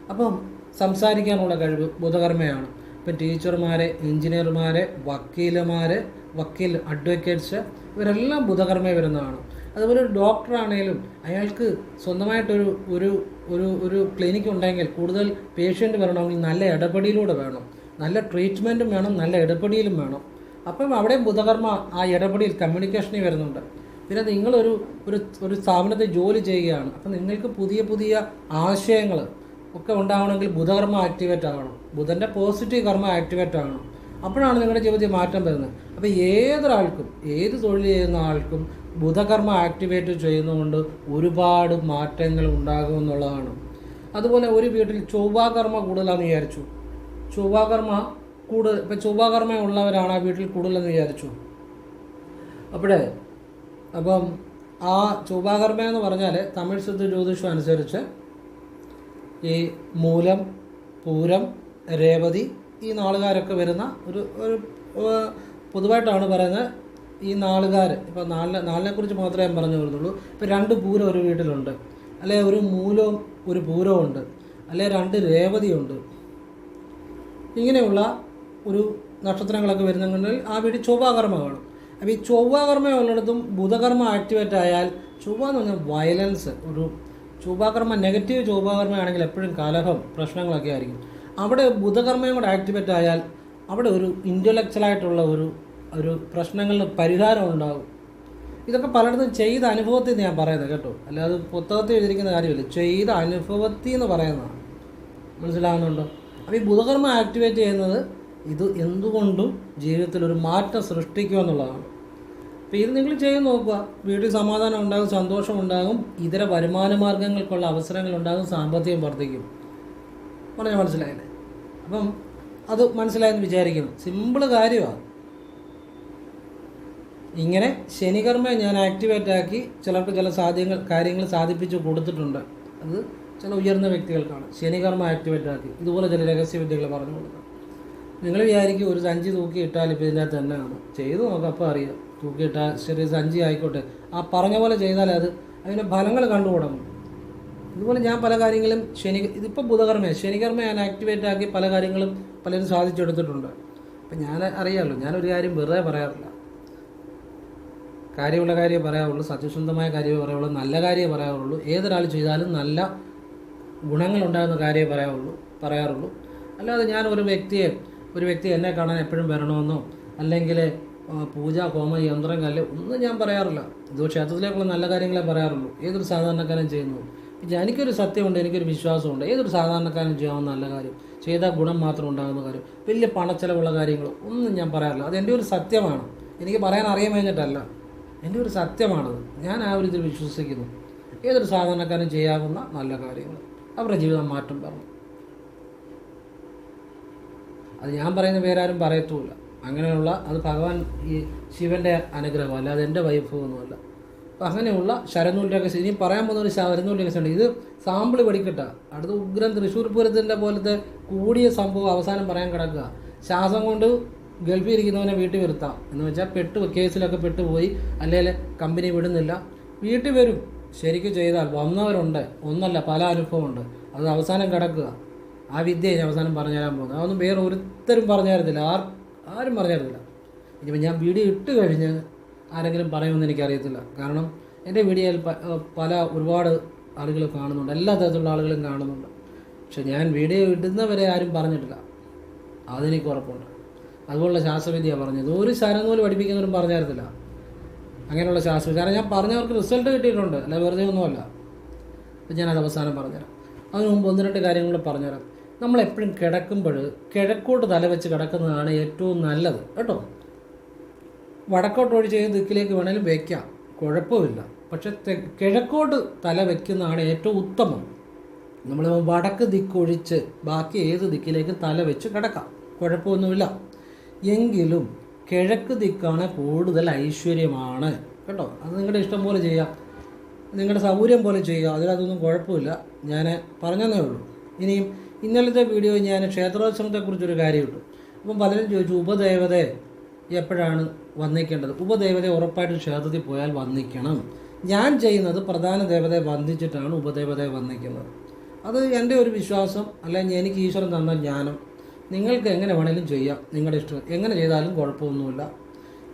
അപ്പം സംസാരിക്കാനുള്ള കഴിവ് ബുധകർമ്മയാണ്. ഇപ്പം ടീച്ചർമാർ എഞ്ചിനീയർമാർ വക്കീലമാർ വക്കീൽ അഡ്വക്കേറ്റ്സ് ഇവരെല്ലാം ബുധകർമ്മ വരുന്നതാണ്. അതുപോലെ ഒരു ഡോക്ടറാണേലും അയാൾക്ക് സ്വന്തമായിട്ടൊരു ഒരു ഒരു ഒരു ക്ലിനിക്ക് ഉണ്ടെങ്കിൽ കൂടുതൽ പേഷ്യന്റ് വരണമെങ്കിൽ നല്ല ഇടപെടിയിലൂടെ വേണം. നല്ല ട്രീറ്റ്മെന്റും വേണം നല്ല ഇടപെടിയിലും വേണം. അപ്പം അവിടെ ബുധകർമ്മ ആ ഇടപെടിയിൽ കമ്മ്യൂണിക്കേഷനിൽ വരുന്നുണ്ട്. പിന്നെ നിങ്ങളൊരു ഒരു ഒരു സ്ഥാപനത്തിൽ ജോലി ചെയ്യുകയാണ്. അപ്പം നിങ്ങൾക്ക് പുതിയ പുതിയ ആശയങ്ങൾ ഒക്കെ ഉണ്ടാവണമെങ്കിൽ ബുധകർമ്മ ആക്ടിവേറ്റ് ആവണം. ബുധന്റെ പോസിറ്റീവ് കർമ്മ ആക്ടിവേറ്റ് ആകണം. അപ്പോഴാണ് നിങ്ങളുടെ ജീവിതത്തിൽ മാറ്റം വരുന്നത്. അപ്പോൾ ഏതൊരാൾക്കും ഏത് തൊഴിൽ ചെയ്യുന്ന ആൾക്കും ബുധകർമ്മ ആക്ടിവേറ്റ് ചെയ്യുന്നതുകൊണ്ട് ഒരുപാട് മാറ്റങ്ങൾ ഉണ്ടാകുമെന്നുള്ളതാണ് അതുപോലെ ഒരു വീട്ടിൽ ചൊവ്വാകർമ്മ കൂടുതലാണെന്ന് വിചാരിച്ചു. ചൊവ്വാകർമ്മ കൂടുതൽ ഇപ്പം ചൊവ്വാകർമ്മ ഉള്ളവരാണ് ആ വീട്ടിൽ കൂടുതലെന്ന് വിചാരിച്ചു. അപ്പോഴേ അപ്പം ആ ചൊവ്വാകർമ്മ എന്ന് പറഞ്ഞാൽ തമിഴ് സിദ്ധ ജ്യോതിഷം അനുസരിച്ച് ഈ മൂലം പൂരം രേവതി ഈ നാളുകാരൊക്കെ വരുന്ന ഒരു ഒരു പൊതുവായിട്ടാണ് പറയുന്നത് ഈ നാളുകാർ ഇപ്പോൾ നാലിനെ കുറിച്ച് മാത്രമേ ഞാൻ പറഞ്ഞു വരുന്നുള്ളൂ. ഇപ്പോൾ രണ്ട് പൂരം ഒരു വീട്ടിലുണ്ട്. അല്ലെ ഒരു മൂലവും ഒരു പൂരവും ഉണ്ട്. അല്ലെ രണ്ട് രേവതിയുണ്ട്. ഇങ്ങനെയുള്ള ഒരു നക്ഷത്രങ്ങളൊക്കെ വരുന്നുണ്ടെങ്കിൽ ആ വീട്ടിൽ ചൊവ്വാകർമ്മ കാണും. അപ്പോൾ ഈ ചൊവ്വാകർമ്മ ഉള്ളിടത്തും ബുധകർമ്മ ആക്ടിവേറ്റ് ആയാൽ ചൊവ്വ എന്ന് പറഞ്ഞാൽ വയലൻസ് ഒരു ചൊവ്വാകർമ്മ നെഗറ്റീവ് ചൊവ്വാകർമ്മ ആണെങ്കിൽ എപ്പോഴും കലഹം പ്രശ്നങ്ങളൊക്കെ ആയിരിക്കും. അവിടെ ബുധകർമ്മയും കൂടെ ആക്ടിവേറ്റ് ആയാൽ അവിടെ ഒരു ഇന്റലക്ച്വലായിട്ടുള്ള ഒരു ഒരു പ്രശ്നങ്ങളിൽ പരിഹാരം ഉണ്ടാകും ഇതൊക്കെ പലയിടത്തും ചെയ്ത അനുഭവത്തിൽ നിന്ന് ഞാൻ പറയുന്നത് കേട്ടോ. അല്ലാതെ പുസ്തകത്തിൽ എഴുതിയിരിക്കുന്ന കാര്യമില്ല. ചെയ്ത അനുഭവത്തിൽ എന്ന് പറയുന്നതാണ്. മനസ്സിലാകുന്നുണ്ടോ അപ്പോൾ ഈ ബുധകർമ്മ ആക്ടിവേറ്റ് ചെയ്യുന്നത് ഇത് എന്തുകൊണ്ടും ജീവിതത്തിൽ ഒരു മാറ്റം സൃഷ്ടിക്കുക എന്നുള്ളതാണ്. അപ്പോൾ ഇത് നിങ്ങൾ ചെയ്ത് നോക്കുക. വീട്ടിൽ സമാധാനം ഉണ്ടാകും സന്തോഷം ഉണ്ടാകും ഇതര വരുമാന മാർഗങ്ങൾക്കുള്ള അവസരങ്ങൾ ഉണ്ടാകും സാമ്പത്തികം വർദ്ധിക്കും. പറഞ്ഞാൽ മനസ്സിലായില്ലേ? അപ്പം അത് മനസ്സിലായെന്ന് വിചാരിക്കുന്നു. സിമ്പിൾ കാര്യമാണ് ഇങ്ങനെ ശനികർമ്മ ഞാൻ ആക്ടിവേറ്റ് ആക്കി ചിലർക്ക് ചില സാധ്യങ്ങൾ കാര്യങ്ങൾ സാധിപ്പിച്ച് കൊടുത്തിട്ടുണ്ട്. അത് ചില ഉയർന്ന വ്യക്തികൾക്കാണ്. ശനികർമ്മ ആക്ടിവേറ്റ് ആക്കി. ഇതുപോലെ ചില രഹസ്യവിദ്യകൾ പറഞ്ഞു കൊടുക്കാം. നിങ്ങൾ വിചാരിക്കും ഒരു സഞ്ചി തൂക്കി ഇട്ടാൽ ഇപ്പോൾ ഇതിനകത്ത് തന്നെയാണ് ചെയ്ത് നോക്കാം അപ്പോൾ അറിയാം. തൂക്കിയിട്ടാൽ ശരി സഞ്ചി ആയിക്കോട്ടെ. ആ പറഞ്ഞ പോലെ ചെയ്താൽ അത് അതിന്റെ ഫലങ്ങൾ കണ്ടു തുടങ്ങും ഇതുപോലെ ഞാൻ പല കാര്യങ്ങളും ശനി ഇതിപ്പോൾ ബുധകർമ്മയാണ് ശനികർമ്മ ഞാൻ ആക്ടിവേറ്റ് ആക്കി പല കാര്യങ്ങളും പലരും സാധിച്ചെടുത്തിട്ടുണ്ട് അപ്പം ഞാൻ അറിയാമല്ലോ ഞാനൊരു കാര്യം വെറുതെ പറയാറില്ല. കാര്യമുള്ള കാര്യമേ പറയാറുള്ളൂ സത്യസന്ധമായ കാര്യമേ പറയാറുള്ളൂ നല്ല കാര്യമേ പറയാറുള്ളൂ. ഏതൊരാൾ ചെയ്താലും നല്ല ഗുണങ്ങളുണ്ടാകുന്ന കാര്യമേ പറയാറുള്ളൂ പറയാറുള്ളൂ. അല്ലാതെ ഞാൻ ഒരു വ്യക്തിയെ ഒരു വ്യക്തി എന്നെ കാണാൻ എപ്പോഴും വരണമെന്നോ അല്ലെങ്കിൽ പൂജ ഹോമ യന്ത്രം കല്ല് ഒന്നും ഞാൻ പറയാറില്ല. ഇത് ക്ഷേത്രത്തിലേക്കുള്ള നല്ല കാര്യങ്ങളെ പറയാറുള്ളൂ. ഏതൊരു സാധാരണക്കാരൻ ചെയ്യുന്നു? എനിക്കൊരു സത്യമുണ്ട് എനിക്കൊരു വിശ്വാസമുണ്ട്. ഏതൊരു സാധാരണക്കാരൻ ചെയ്യാവുന്ന നല്ല കാര്യം ചെയ്താൽ ഗുണം മാത്രം ഉണ്ടാകുന്ന കാര്യം വലിയ പണച്ചെലവുള്ള കാര്യങ്ങൾ ഒന്നും ഞാൻ പറയാറില്ല. അത് എന്റെ ഒരു സത്യമാണ്. എനിക്ക് പറയാൻ അറിയാൻ കഴിഞ്ഞിട്ടല്ല എന്റെ ഒരു സത്യമാണത്. ഞാൻ ആ ഒരു ഇതിൽ വിശ്വസിക്കുന്നു. ഏതൊരു സാധാരണക്കാരൻ ചെയ്യാവുന്ന നല്ല കാര്യങ്ങൾ. അവരുടെ ജീവിതം മാറ്റം പറഞ്ഞു. അത് ഞാൻ പറയുന്ന പേരാരും പറയത്തുമില്ല. അങ്ങനെയുള്ള അത് ഭഗവാൻ ഈ ശിവന്റെ അനുഗ്രഹം അല്ലാതെ എന്റെ വൈഭവമൊന്നുമല്ല. അങ്ങനെയുള്ള ശരനൂൽ രഹസ്യം ഇനി പറയാൻ പോകുന്ന ഒരു ശരനൂൽ രഹസ്യമുണ്ട് ഇത് സാമ്പിൾ പഠിക്കട്ടെ. അടുത്ത ഉഗ്രം തൃശ്ശൂർ പൂരത്തിന്റെ പോലത്തെ കൂടിയ സംഭവം അവസാനം പറയാൻ കിടക്കുക. ശ്വാസം കൊണ്ട് ഗൾഫിൽ ഇരിക്കുന്നവനെ വീട്ടിൽ വരുത്താം. എന്ന് വെച്ചാൽ പെട്ട് കേസിലൊക്കെ പെട്ടുപോയി അല്ലെങ്കിൽ കമ്പനി വിടുന്നില്ല. വീട്ടിൽ വരും. ശരിക്കും ചെയ്താൽ വന്നവരുണ്ട്. ഒന്നല്ല പല അനുഭവമുണ്ട്. അത് അവസാനം കിടക്കുക. ആ വിദ്യ ഞാൻ അവസാനം പറഞ്ഞു തരാൻ പോകുന്നത്. അതൊന്നും വേറെ ഒരുത്തരും പറഞ്ഞു തരത്തില്ല. ആർ ആരും പറഞ്ഞു തരത്തില്ല. ഇനിയിപ്പോൾ ഞാൻ വീഡിയോ ഇട്ട് കഴിഞ്ഞ് ആരെങ്കിലും പറയുമെന്ന് എനിക്കറിയത്തില്ല. കാരണം എന്റെ വീഡിയോയിൽ പല ഒരുപാട് ആളുകൾ കാണുന്നുണ്ട്. എല്ലാ തരത്തിലുള്ള ആളുകളും കാണുന്നുണ്ട്. പക്ഷെ ഞാൻ വീഡിയോ ഇടുന്നവരെ ആരും പറഞ്ഞിട്ടില്ല. അതെനിക്ക് ഉറപ്പുണ്ട്. അതുപോലുള്ള ശാസ്ത്രവിദ്യ പറഞ്ഞത്. ഒരു ശരനൂൽ പഠിപ്പിക്കുന്നവരും പറഞ്ഞായിരുന്നില്ല. അങ്ങനെയുള്ള ശാസ്ത്രവിദ്യ. കാരണം ഞാൻ പറഞ്ഞവർക്ക് റിസൾട്ട് കിട്ടിയിട്ടുണ്ട്. അല്ല വെറുതെ ഒന്നുമല്ല. അപ്പം ഞാനത് അവസാനം പറഞ്ഞുതരാം. അതിന് മുമ്പ് ഒന്ന് രണ്ട് കാര്യങ്ങൾ പറഞ്ഞുതരാം. നമ്മളെപ്പോഴും കിടക്കുമ്പോൾ കിഴക്കോട്ട് തല വെച്ച് കിടക്കുന്നതാണ് ഏറ്റവും നല്ലത്. കേട്ടോ? വടക്കോട്ട് ഒഴിച്ച് ഏത് ദിക്കിലേക്ക് വേണേലും വയ്ക്കാം കുഴപ്പമില്ല. പക്ഷെ കിഴക്കോട്ട് തല വയ്ക്കുന്നതാണ് ഏറ്റവും ഉത്തമം. നമ്മൾ വടക്ക് ദിക്കൊഴിച്ച് ബാക്കി ഏത് ദിക്കിലേക്കും തല വെച്ച് കിടക്കാം. കുഴപ്പമൊന്നുമില്ല. എങ്കിലും കിഴക്ക് ദിക്കാണ് കൂടുതൽ ഐശ്വര്യമാണ്. കേട്ടോ? അത് നിങ്ങളുടെ ഇഷ്ടം പോലെ ചെയ്യാം. നിങ്ങളുടെ സൗകര്യം പോലെ ചെയ്യുക അതിലതൊന്നും കുഴപ്പമില്ല. ഞാൻ പറഞ്ഞതേ ഉള്ളൂ. ഇനിയും ഇന്നലത്തെ വീഡിയോ ഞാൻ ക്ഷേത്രോത്സവത്തെക്കുറിച്ചൊരു കാര്യമുണ്ട്. അപ്പം പലരും ചോദിച്ചു ഉപദേവത എപ്പോഴാണ് വന്നിക്കേണ്ടത്? ഉപദേവതയെ ഉറപ്പായിട്ടും ക്ഷേത്രത്തിൽ പോയാൽ വന്നിക്കണം. ഞാൻ ചെയ്യുന്നത് പ്രധാന ദേവതയെ വന്ദിച്ചിട്ടാണ് ഉപദേവതയെ വന്ദിക്കുന്നത് അത് എന്റെ ഒരു വിശ്വാസം അല്ലെങ്കിൽ എനിക്ക് ഈശ്വരൻ തന്ന ജ്ഞാനം. നിങ്ങൾക്ക് എങ്ങനെ വേണേലും ചെയ്യാം നിങ്ങളുടെ ഇഷ്ടം. എങ്ങനെ ചെയ്താലും കുഴപ്പമൊന്നുമില്ല.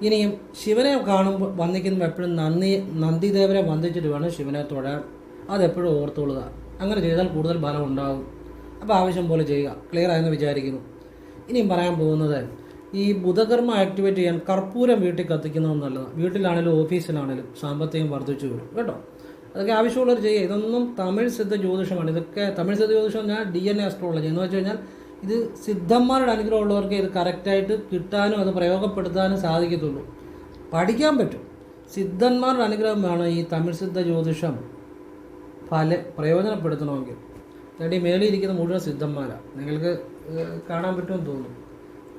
ഇനിയും ശിവനെ കാണുമ്പോൾ വന്ദിക്കുമ്പോൾ എപ്പോഴും നന്ദി നന്ദിദേവനെ വന്ദിച്ചിട്ട് വേണം ശിവനെ തൊഴാൻ. അതെപ്പോഴും ഓർത്തുകൊള്ളുക. അങ്ങനെ ചെയ്താൽ കൂടുതൽ ഫലം ഉണ്ടാകും. അപ്പോൾ ആവശ്യം പോലെ ചെയ്യുക. ക്ലിയർ ആയെന്ന് വിചാരിക്കുന്നു. ഇനിയും പറയാൻ പോകുന്നത് ഈ ബുധകർമ്മ ആക്ടിവേറ്റ് ചെയ്യാൻ കർപ്പൂരം വീട്ടിൽ കത്തിക്കുന്നത് നല്ലതാണ് വീട്ടിലാണെങ്കിലും ഓഫീസിലാണെങ്കിലും സാമ്പത്തികം വർദ്ധിച്ചു വരും കേട്ടോ? അതൊക്കെ ആവശ്യമുള്ളവർ ചെയ്യുക. ഇതൊന്നും തമിഴ് സിദ്ധ ജ്യോതിഷമാണ്. ഇതൊക്കെ തമിഴ് സിദ്ധ ജ്യോതിഷം ഞാൻ ഡി എൻ എ അസ്ട്രോളജി എന്ന് വെച്ച് കഴിഞ്ഞാൽ ഇത് സിദ്ധന്മാരുടെ അനുഗ്രഹം ഉള്ളവർക്ക് ഇത് കറക്റ്റായിട്ട് കിട്ടാനും അത് പ്രയോഗപ്പെടുത്താനും സാധിക്കത്തുള്ളൂ. പഠിക്കാൻ പറ്റും. സിദ്ധന്മാരുടെ അനുഗ്രഹം വേണം ഈ തമിഴ് സിദ്ധ ജ്യോതിഷം ഫല പ്രയോജനപ്പെടുത്തണമെങ്കിൽ. അതായത് മേളിയിരിക്കുന്ന മുഴുവൻ സിദ്ധന്മാരാണ് നിങ്ങൾക്ക് കാണാൻ പറ്റുമെന്ന് തോന്നുന്നു.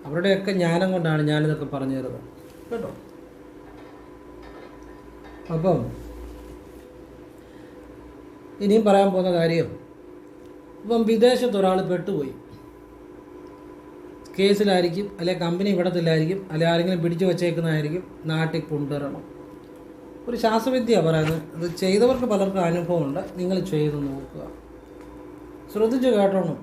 അവരുടെയൊക്കെ ജ്ഞാനം കൊണ്ടാണ് ഞാനിതൊക്കെ പറഞ്ഞു തരുന്നത്. കേട്ടോ? അപ്പം ഇനിയും പറയാൻ പോകുന്ന കാര്യം ഇപ്പം വിദേശത്ത് ഒരാൾ പെട്ടുപോയി. കേസിലായിരിക്കും അല്ലെ കമ്പനി ഇവിടത്തില്ലായിരിക്കും അല്ലെ ആരെങ്കിലും പിടിച്ചു വച്ചേക്കുന്നതായിരിക്കും നാട്ടിൽ കൊണ്ടുവരണം. ഒരു ശാസ്ത്രവിദ്യ പറയുന്നത് അത് ചെയ്തവർക്ക് പലർക്കും അനുഭവമുണ്ട് നിങ്ങൾ ചെയ്ത് നോക്കുക. ശ്രദ്ധിച്ച് കേട്ടോണം.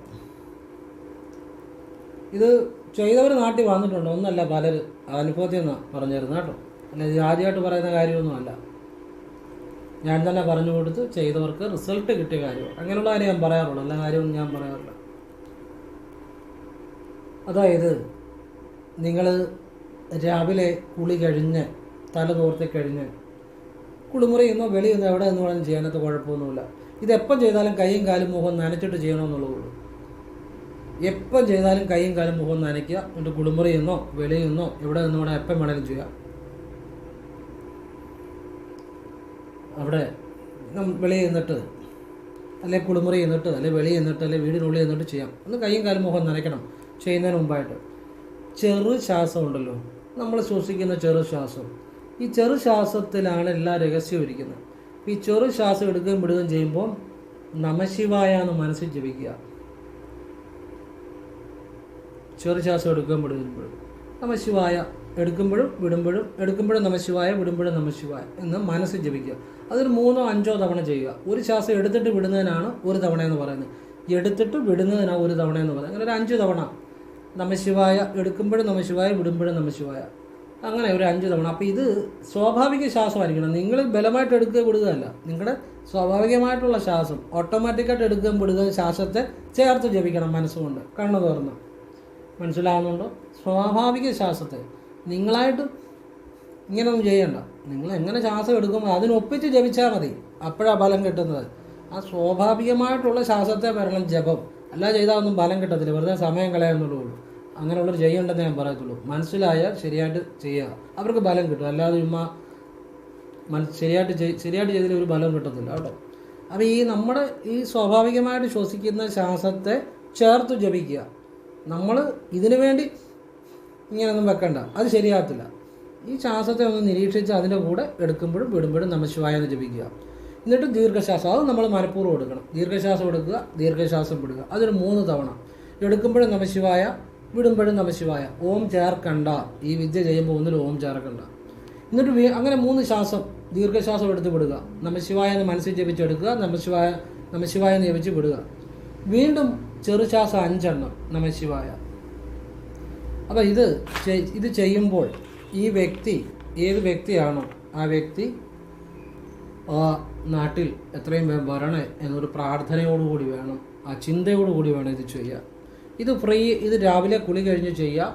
ഇത് ചെയ്തവർ നാട്ടിൽ വന്നിട്ടുണ്ട്. ഒന്നല്ല പലര് അനുഭവത്തിൽ നിന്ന് പറഞ്ഞിരുന്നു കേട്ടോ. അല്ല ഇത് ആദ്യമായിട്ട് പറയുന്ന കാര്യമൊന്നുമല്ല. ഞാൻ തന്നെ പറഞ്ഞു കൊടുത്ത് ചെയ്തവർക്ക് റിസൾട്ട് കിട്ടിയ കാര്യമാണ്. അങ്ങനെയുള്ള കാര്യം ഞാൻ പറയാറുള്ളൂ. എല്ലാ കാര്യവും ഞാൻ പറയാറില്ല. അതായത് നിങ്ങൾ രാവിലെ കുളി കഴിഞ്ഞ് തല തോർത്തി കഴിഞ്ഞ് കുളിമുറി നിന്നോ വെളിയിൽ നിന്നോ എവിടെ നിന്ന് വേണമെങ്കിലും ചെയ്യാനത്ത് കുഴപ്പമൊന്നുമില്ല. ഇതെപ്പം ചെയ്താലും കൈയും കാലും മുഖം നനച്ചിട്ട് ചെയ്യണമെന്നുള്ളൂ എപ്പം ചെയ്താലും കൈയും കാലും മുഖം നനയ്ക്കുക. എന്നിട്ട് കുളിമുറി നിന്നോ വെളിയിൽ നിന്നോ എവിടെ നിന്നോ വേണം എപ്പം വേണമെങ്കിലും ചെയ്യാം അവിടെ വെളിയിൽ നിന്നിട്ട് അല്ലെങ്കിൽ കുളിമുറി നിന്നിട്ട് അല്ലെങ്കിൽ വെളിയിൽ നിന്നിട്ട് അല്ലെങ്കിൽ വീടിനുള്ളിൽ നിന്നിട്ട് ചെയ്യാം. ഒന്ന് കൈയും കാലും മുഖം നനയ്ക്കണം ചെയ്യുന്നതിന് മുമ്പായിട്ട്. ചെറു ശ്വാസം ഉണ്ടല്ലോ. നമ്മൾ ശ്വസിക്കുന്ന ചെറു ശ്വാസം. ഈ ചെറു ശ്വാസത്തിലാണ് എല്ലാ രഹസ്യവും ഇരിക്കുന്നത്. ഈ ചെറു ശ്വാസം എടുക്കുകയും വിടുകയും ചെയ്യുമ്പോൾ നമശിവായ എന്ന് മനസ്സിൽ ജപിക്കുക. ചെറു ശ്വാസം എടുക്കുമ്പോഴും നമശിവായ എടുക്കുമ്പോഴും വിടുമ്പോഴും എടുക്കുമ്പോഴും നമശിവായ വിടുമ്പോഴും നമശിവായ എന്ന് മനസ്സിൽ ജപിക്കുക. അതൊരു മൂന്നോ അഞ്ചോ തവണ ചെയ്യുക. ഒരു ശ്വാസം എടുത്തിട്ട് വിടുന്നതിനാണ് ഒരു തവണ എന്ന് പറയുന്നത്. എടുത്തിട്ട് വിടുന്നതിനാണ് ഒരു തവണ എന്ന് പറയുന്നത്. അങ്ങനെ ഒരു അഞ്ച് തവണ. നമശിവായ എടുക്കുമ്പോഴും നമശിവായ വിടുമ്പോഴും നമശിവായ അങ്ങനെ ഒരു അഞ്ച് തവണ. അപ്പോൾ ഇത് സ്വാഭാവിക ശ്വാസമായിരിക്കണം. നിങ്ങൾ ബലമായിട്ട് എടുക്കുക വിടുകയല്ല നിങ്ങളുടെ സ്വാഭാവികമായിട്ടുള്ള ശ്വാസം ഓട്ടോമാറ്റിക്കായിട്ട് എടുക്കുകയും വിടുകയും ശ്വാസത്തെ ചേർത്ത് ജപിക്കണം മനസ്സുകൊണ്ട് കണ്ണു തുറന്ന്. മനസ്സിലാവുന്നുണ്ടോ? സ്വാഭാവിക ശ്വാസത്തെ. നിങ്ങളായിട്ട് ഇങ്ങനെയൊന്നും ചെയ്യണ്ട. നിങ്ങൾ എങ്ങനെ ശ്വാസം എടുക്കുമ്പോൾ അതിനൊപ്പിച്ച് ജപിച്ചാൽ മതി. അപ്പോഴാണ് ഫലം കിട്ടുന്നത്. ആ സ്വാഭാവികമായിട്ടുള്ള ശ്വാസത്തെ വരണം ജപം. അല്ല ചെയ്താൽ ഒന്നും ഫലം കിട്ടത്തില്ല. വെറുതെ സമയം കളയാന്നുള്ളൂ. അങ്ങനെയുള്ളവർ ചെയ്യേണ്ടെന്ന് ഞാൻ പറയത്തുള്ളൂ. മനസ്സിലായാൽ ശരിയായിട്ട് ചെയ്യുക അവർക്ക് ഫലം കിട്ടും. അല്ലാതെ ചുമ്മാ ശരിയായിട്ട് ശരിയായിട്ട് ചെയ്തതിൽ ഒരു ഫലം കിട്ടത്തില്ല കേട്ടോ. അപ്പോൾ ഈ നമ്മുടെ ഈ സ്വാഭാവികമായിട്ട് ശ്വസിക്കുന്ന ശ്വാസത്തെ ചേർത്ത് ജപിക്കുക. നമ്മൾ ഇതിനു വേണ്ടി ഇങ്ങനെയൊന്നും വെക്കണ്ട. അത് ശരിയാകത്തില്ല. ഈ ശ്വാസത്തെ ഒന്ന് നിരീക്ഷിച്ച് അതിന്റെ കൂടെ എടുക്കുമ്പോഴും വിടുമ്പോഴും നമ്മൾ എന്ന് ജപിക്കുക. എന്നിട്ട് ദീർഘശ്വാസം അത് നമ്മൾ മനഃപൂർവം എടുക്കണം. ദീർഘശ്വാസം എടുക്കുക ദീർഘശ്വാസം വിടുക. അതൊരു മൂന്ന് തവണ. എടുക്കുമ്പോഴും നമശിവായ വിടുമ്പോഴും നമശിവായ ഓം ചേർക്കണ്ട ഈ വിദ്യ ചെയ്യുമ്പോൾ ഒന്നിൽ ഓം ചേർക്കണ്ട എന്നിട്ട് അങ്ങനെ മൂന്ന് ശ്വാസം ദീർഘശ്വാസം എടുത്ത് വിടുക. നമശിവായ എന്ന് മനസ്സിൽ ജപിച്ചെടുക്കുക നമശിവായ നമശിവായ എന്ന് ജപിച്ച് വിടുക. വീണ്ടും ചെറുശ്വാസം അഞ്ചെണ്ണം നമശിവായ അപ്പോൾ ഇത് ഇത് ചെയ്യുമ്പോൾ ഈ വ്യക്തി ഏത് വ്യക്തിയാണോ ആ വ്യക്തി നാട്ടിൽ എത്രയും വേഗം വരണേ എന്നൊരു പ്രാർത്ഥനയോടുകൂടി വേണം ആ ചിന്തയോടുകൂടി വേണം ഇത് ചെയ്യുക ഇത് ഫ്രീ ഇത് രാവിലെ കുളി കഴിഞ്ഞ് ചെയ്യാം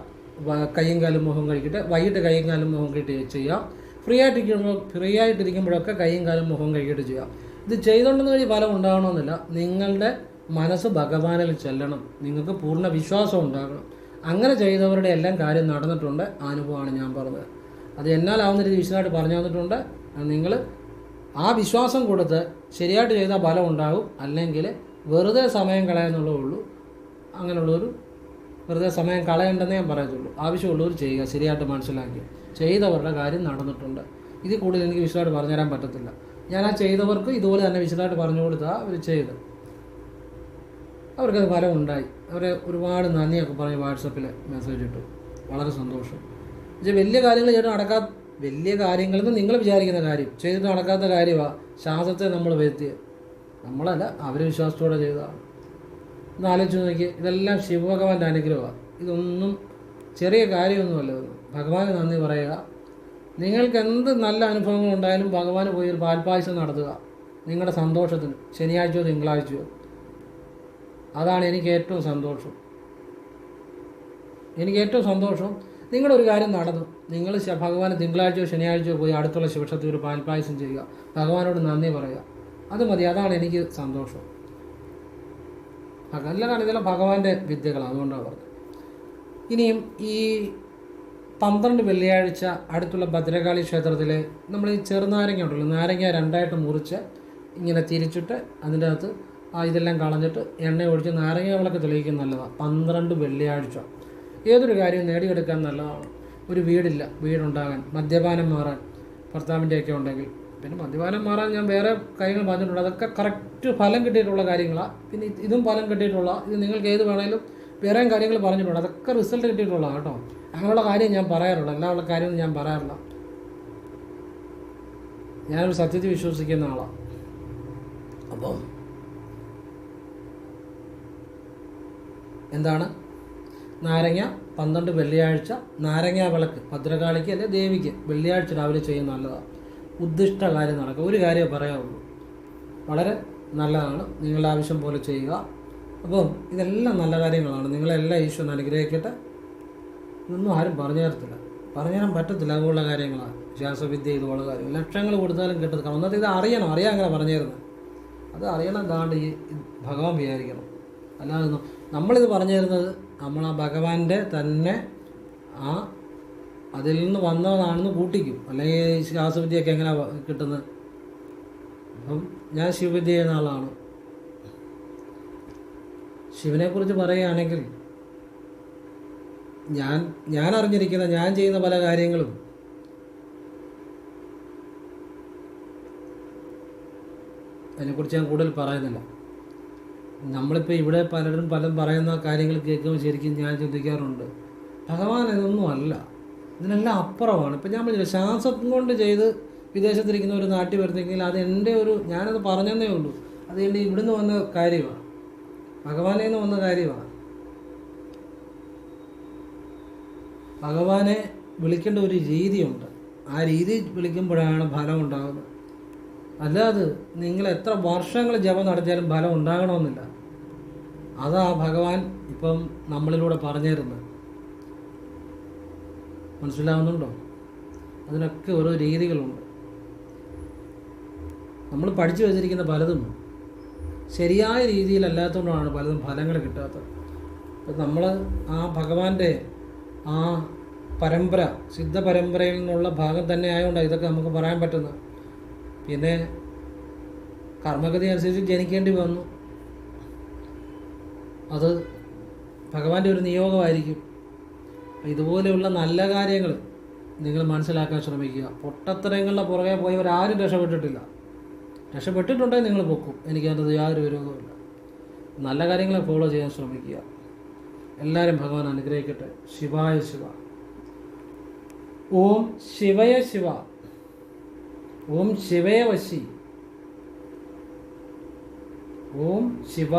കൈയും കയ്യും കാലും മുഖം കഴിക്കട്ടെ വൈകിട്ട് കയ്യും കാലും മുഖം കഴിക്കട്ടെ ചെയ്യാം. ഫ്രീ ആയിട്ടിരിക്കുമ്പോൾ ഫ്രീ ആയിട്ടിരിക്കുമ്പോഴൊക്കെ കയ്യും കാലും മുഖം കഴിക്കിട്ട് ചെയ്യാം. ഇത് ചെയ്തുകൊണ്ടെന്ന് വഴി ഫലം ഉണ്ടാകണമെന്നില്ല നിങ്ങളുടെ മനസ്സ് ഭഗവാനിൽ ചെല്ലണം. നിങ്ങൾക്ക് പൂർണ വിശ്വാസം ഉണ്ടാകണം. അങ്ങനെ ചെയ്തവരുടെ എല്ലാം കാര്യം നടന്നിട്ടുണ്ട്. അനുഭവമാണ് ഞാൻ പറഞ്ഞത്. അത് എന്നാലാവുന്ന രീതി വിശദമായിട്ട് പറഞ്ഞു തന്നിട്ടുണ്ട്. നിങ്ങൾ ആ വിശ്വാസം കൊടുത്ത് ശരിയായിട്ട് ചെയ്താൽ ഫലം ഉണ്ടാകും. അല്ലെങ്കിൽ വെറുതെ സമയം കളയാന്നുള്ളേ ഉള്ളൂ. അങ്ങനെയുള്ളൊരു വെറുതെ സമയം കളയണ്ടെന്നേ ഞാൻ പറയത്തുള്ളൂ. ആവശ്യമുള്ളവർ ചെയ്യുക. ശരിയായിട്ട് മനസ്സിലാക്കി. ചെയ്തവരുടെ കാര്യം നടന്നിട്ടുണ്ട്. ഇതിൽ കൂടുതൽ എനിക്ക് വിശദമായിട്ട് പറഞ്ഞുതരാൻ പറ്റത്തില്ല. ഞാൻ ആ ചെയ്തവർക്ക് ഇതുപോലെ തന്നെ വിശദമായിട്ട് പറഞ്ഞു കൊടുത്താൽ അവർ ചെയ്ത്. അവർക്കത് ഫലം ഉണ്ടായി അവരെ ഒരുപാട് നന്ദിയൊക്കെ പറഞ്ഞ് വാട്സപ്പിൽ മെസ്സേജ് ഇട്ടു. വളരെ സന്തോഷം. പക്ഷേ വലിയ കാര്യങ്ങൾ ചേട്ടൻ നടക്കാ വലിയ കാര്യങ്ങളെന്ന് നിങ്ങൾ വിചാരിക്കുന്ന കാര്യം. ചെയ്തിട്ട് നടക്കാത്ത കാര്യമാണ് ശാസ്ത്രത്തെ നമ്മൾ വരുത്തിയത് നമ്മളല്ല അവർ വിശ്വാസത്തോടെ ചെയ്തതാണ്. ഒന്ന് ആലോചിച്ച് നോക്കി ഇതെല്ലാം ശിവഭഗവാന്റെ അനുഗ്രഹമാണ് ഇതൊന്നും ചെറിയ കാര്യമൊന്നുമല്ല ഭഗവാന് നന്ദി പറയുക. നിങ്ങൾക്ക് എന്ത് നല്ല അനുഭവങ്ങൾ ഉണ്ടായാലും ഭഗവാന് പോയി ഒരു പാൽപായസം നടത്തുക. നിങ്ങളുടെ സന്തോഷത്തിന് ശനിയാഴ്ചയോ തിങ്കളാഴ്ചയോ. അതാണ് എനിക്ക് ഏറ്റവും സന്തോഷം. എനിക്ക് ഏറ്റവും സന്തോഷം. നിങ്ങളുടെ ഒരു കാര്യം നടന്നു. നിങ്ങൾ ഭഗവാൻ തിങ്കളാഴ്ചയോ ശനിയാഴ്ചയോ പോയി അടുത്തുള്ള ശിവക്ഷത്തിൽ ഒരു പാൽപ്പായസം ചെയ്യുക. ഭഗവാനോട് നന്ദി പറയുക. അത് മതി. അതാണ് എനിക്ക് സന്തോഷം. അതെല്ലാം ഇതെല്ലാം ഭഗവാന്റെ വിദ്യകളാണ്. അതുകൊണ്ടാണ് പറഞ്ഞത്. ഇനിയും ഈ പന്ത്രണ്ട് വെള്ളിയാഴ്ച അടുത്തുള്ള ഭദ്രകാളി ക്ഷേത്രത്തിൽ നമ്മൾ ഈ ചെറുനാരങ്ങ ഉണ്ടല്ലോ. നാരങ്ങ രണ്ടായിട്ട് മുറിച്ച് ഇങ്ങനെ തിരിച്ചിട്ട് അതിന്റെ അകത്ത് ഇതെല്ലാം കളഞ്ഞിട്ട് എണ്ണ ഒഴിച്ച് നാരങ്ങ വിളക്ക് തെളിയിക്കുന്ന നല്ലതാണ് പന്ത്രണ്ട് വെള്ളിയാഴ്ച. ഏതൊരു കാര്യവും നേടിയെടുക്കാൻ നല്ലതാണ് ഒരു വീടില്ല. വീടുണ്ടാകാൻ മദ്യപാനം മാറാൻ ഭർത്താവിന്റെ ഒക്കെ ഉണ്ടെങ്കിൽ. പിന്നെ മദ്യപാനം മാറാൻ ഞാൻ വേറെ കാര്യങ്ങൾ പറഞ്ഞിട്ടുണ്ട്. അതൊക്കെ കറക്റ്റ് ഫലം കിട്ടിയിട്ടുള്ള കാര്യങ്ങളാണ് പിന്നെ ഇതും ഫലം കിട്ടിയിട്ടുള്ള ഇത് നിങ്ങൾക്ക് ഏത് വേണേലും വേറെയും കാര്യങ്ങൾ പറഞ്ഞിട്ടുണ്ട്. അതൊക്കെ റിസൾട്ട് കിട്ടിയിട്ടുള്ളതാണ് കേട്ടോ. അങ്ങനെയുള്ള കാര്യം ഞാൻ പറയാറുള്ളൂ എല്ലാമുള്ള കാര്യമൊന്നും ഞാൻ പറയാറില്ല. ഞാനൊരു സത്യത്തിൽ വിശ്വസിക്കുന്ന ആളാണ് അപ്പം എന്താണ്? നാരങ്ങ പന്ത്രണ്ട് വെള്ളിയാഴ്ച നാരങ്ങ വിളക്ക് ഭദ്രകാളിക്ക് അല്ലെ ദേവിക്ക് വെള്ളിയാഴ്ച രാവിലെ ചെയ്യുന്ന നല്ലതാണ് ഉദ്ദിഷ്ട കാര്യം നടക്കുക ഒരു കാര്യമേ പറയാവുള്ളൂ. വളരെ നല്ലതാണ് നിങ്ങളുടെ ആവശ്യം പോലെ ചെയ്യുക. അപ്പം ഇതെല്ലാം നല്ല കാര്യങ്ങളാണ്. നിങ്ങളെല്ലാം ഈശ്വരൻ അനുഗ്രഹിക്കട്ടെ. ഇതൊന്നും ആരും പറഞ്ഞു തരത്തില്ല. പറഞ്ഞു തരാൻ പറ്റത്തില്ല. അതുപോലുള്ള കാര്യങ്ങളാണ്. വിശ്വാസവിദ്യ ഇതുപോലുള്ള കാര്യം ലക്ഷങ്ങൾ കൊടുത്താലും കിട്ടത്തില്ല. എന്നാൽ ഇത് അറിയണം. അറിയാൻ അങ്ങനെ പറഞ്ഞു തരുന്നത് അത് അറിയണം ദാണ്ട് ഈ ഭഗവാൻ വിചാരിക്കണം. അല്ലാതെ നമ്മളിത് പറഞ്ഞു തരുന്നത് നമ്മൾ ആ ഭഗവാന്റെ തന്നെ ആ അതിൽ നിന്ന് വന്നതാണെന്ന് കൂട്ടിക്കും. അല്ലെങ്കിൽ ഈ എങ്ങനെ കിട്ടുന്നത്? അപ്പം ഞാൻ ശിവവിദ്യ ചെയ്യുന്ന ആളാണ്. ശിവനെക്കുറിച്ച് പറയുകയാണെങ്കിൽ ഞാൻ ഞാൻ അറിഞ്ഞിരിക്കുന്ന ഞാൻ ചെയ്യുന്ന പല കാര്യങ്ങളും അതിനെക്കുറിച്ച് ഞാൻ കൂടുതൽ പറയുന്നില്ല. നമ്മളിപ്പോൾ ഇവിടെ പലരും പലരും പറയുന്ന കാര്യങ്ങൾ കേൾക്കുമ്പോൾ ശരിക്കും ഞാൻ ചിന്തിക്കാറുണ്ട്. ഭഗവാൻ ഇതൊന്നും അല്ല. ഇതിനെല്ലാം അപ്പുറമാണ്. ഇപ്പം ഞാൻ പറഞ്ഞില്ല ശ്വാസം കൊണ്ട് ചെയ്ത് വിദേശത്തിരിക്കുന്ന ഒരു നാട്ടിൽ വരുന്നെങ്കിൽ അത് എന്റെ ഒരു ഞാനത് പറഞ്ഞതേ ഉള്ളൂ. അത് എന്റെ ഇവിടുന്ന് വന്ന കാര്യമാണ്. ഭഗവാനിൽ നിന്ന് വന്ന കാര്യമാണ്. ഭഗവാനെ വിളിക്കേണ്ട ഒരു രീതിയുണ്ട്. ആ രീതി വിളിക്കുമ്പോഴാണ് ഫലം ഉണ്ടാകുന്നത്. അല്ലാതെ നിങ്ങൾ എത്ര വർഷങ്ങൾ ജപം നടത്തിയാലും ഫലം ഉണ്ടാകണമെന്നില്ല. അതാ ഭഗവാൻ ഇപ്പം നമ്മളിലൂടെ പറഞ്ഞു തരുന്നത് മനസ്സിലാവുന്നുണ്ടോ? അതിനൊക്കെ ഓരോ രീതികളുണ്ട്. നമ്മൾ പഠിച്ചു വെച്ചിരിക്കുന്ന പലതും ശരിയായ രീതിയിലല്ലാത്തതുകൊണ്ടാണ് പലതും ഫലങ്ങൾ കിട്ടാത്തത്. അപ്പം നമ്മൾ ആ ഭഗവാന്റെ ആ പരമ്പര സിദ്ധ പരമ്പരയിൽ നിന്നുള്ള ഭാഗം തന്നെ ആയതുകൊണ്ടാണ് ഇതൊക്കെ നമുക്ക് പറയാൻ പറ്റുന്നത്. പിന്നെ കർമ്മഗതി അനുസരിച്ച് ജനിക്കേണ്ടി വന്നു. അത് ഭഗവാന്റെ ഒരു നിയോഗമായിരിക്കും. ഇതുപോലെയുള്ള നല്ല കാര്യങ്ങൾ നിങ്ങൾ മനസ്സിലാക്കാൻ ശ്രമിക്കുക. പൊട്ടത്തരങ്ങളുടെ പുറകെ പോയവരാരും രക്ഷപ്പെട്ടിട്ടില്ല. രക്ഷപ്പെട്ടിട്ടുണ്ടെങ്കിൽ നിങ്ങൾ പൊക്കും. എനിക്കതിനകത്ത് യാതൊരു വിരോധവുമില്ല നല്ല കാര്യങ്ങളെ ഫോളോ ചെയ്യാൻ ശ്രമിക്കുക. എല്ലാവരും ഭഗവാൻ അനുഗ്രഹിക്കട്ടെ. ശിവായ ശിവ. ഓം ശിവയ ശിവ. ഓം ശിവയ വശി. ഓം ശിവ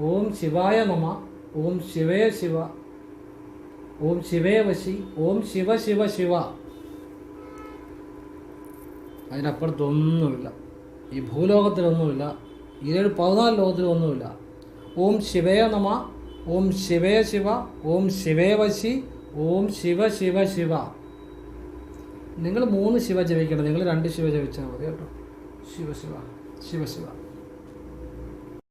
ഓം ശിവായ നമ ഓം ശിവേ ശിവ ഓം ശിവേ വശി ഓം ശിവ ശിവ ശിവ. അതിനപ്പുറത്തൊന്നുമില്ല. ഈ ഭൂലോകത്തിലൊന്നുമില്ല. ഈരേഴ് പതിനാല് ലോകത്തിലൊന്നുമില്ല. ഓം ശിവേ നമ ഓം ശിവേ ശിവ ഓം ശിവേ വശി ഓം ശിവ ശിവ ശിവ. നിങ്ങൾ മൂന്ന് ശിവ ജപിക്കണം. നിങ്ങൾ രണ്ട് ശിവ ജപിച്ചാൽ മതി കേട്ടോ. ശിവ ശിവ ശിവ ശിവ.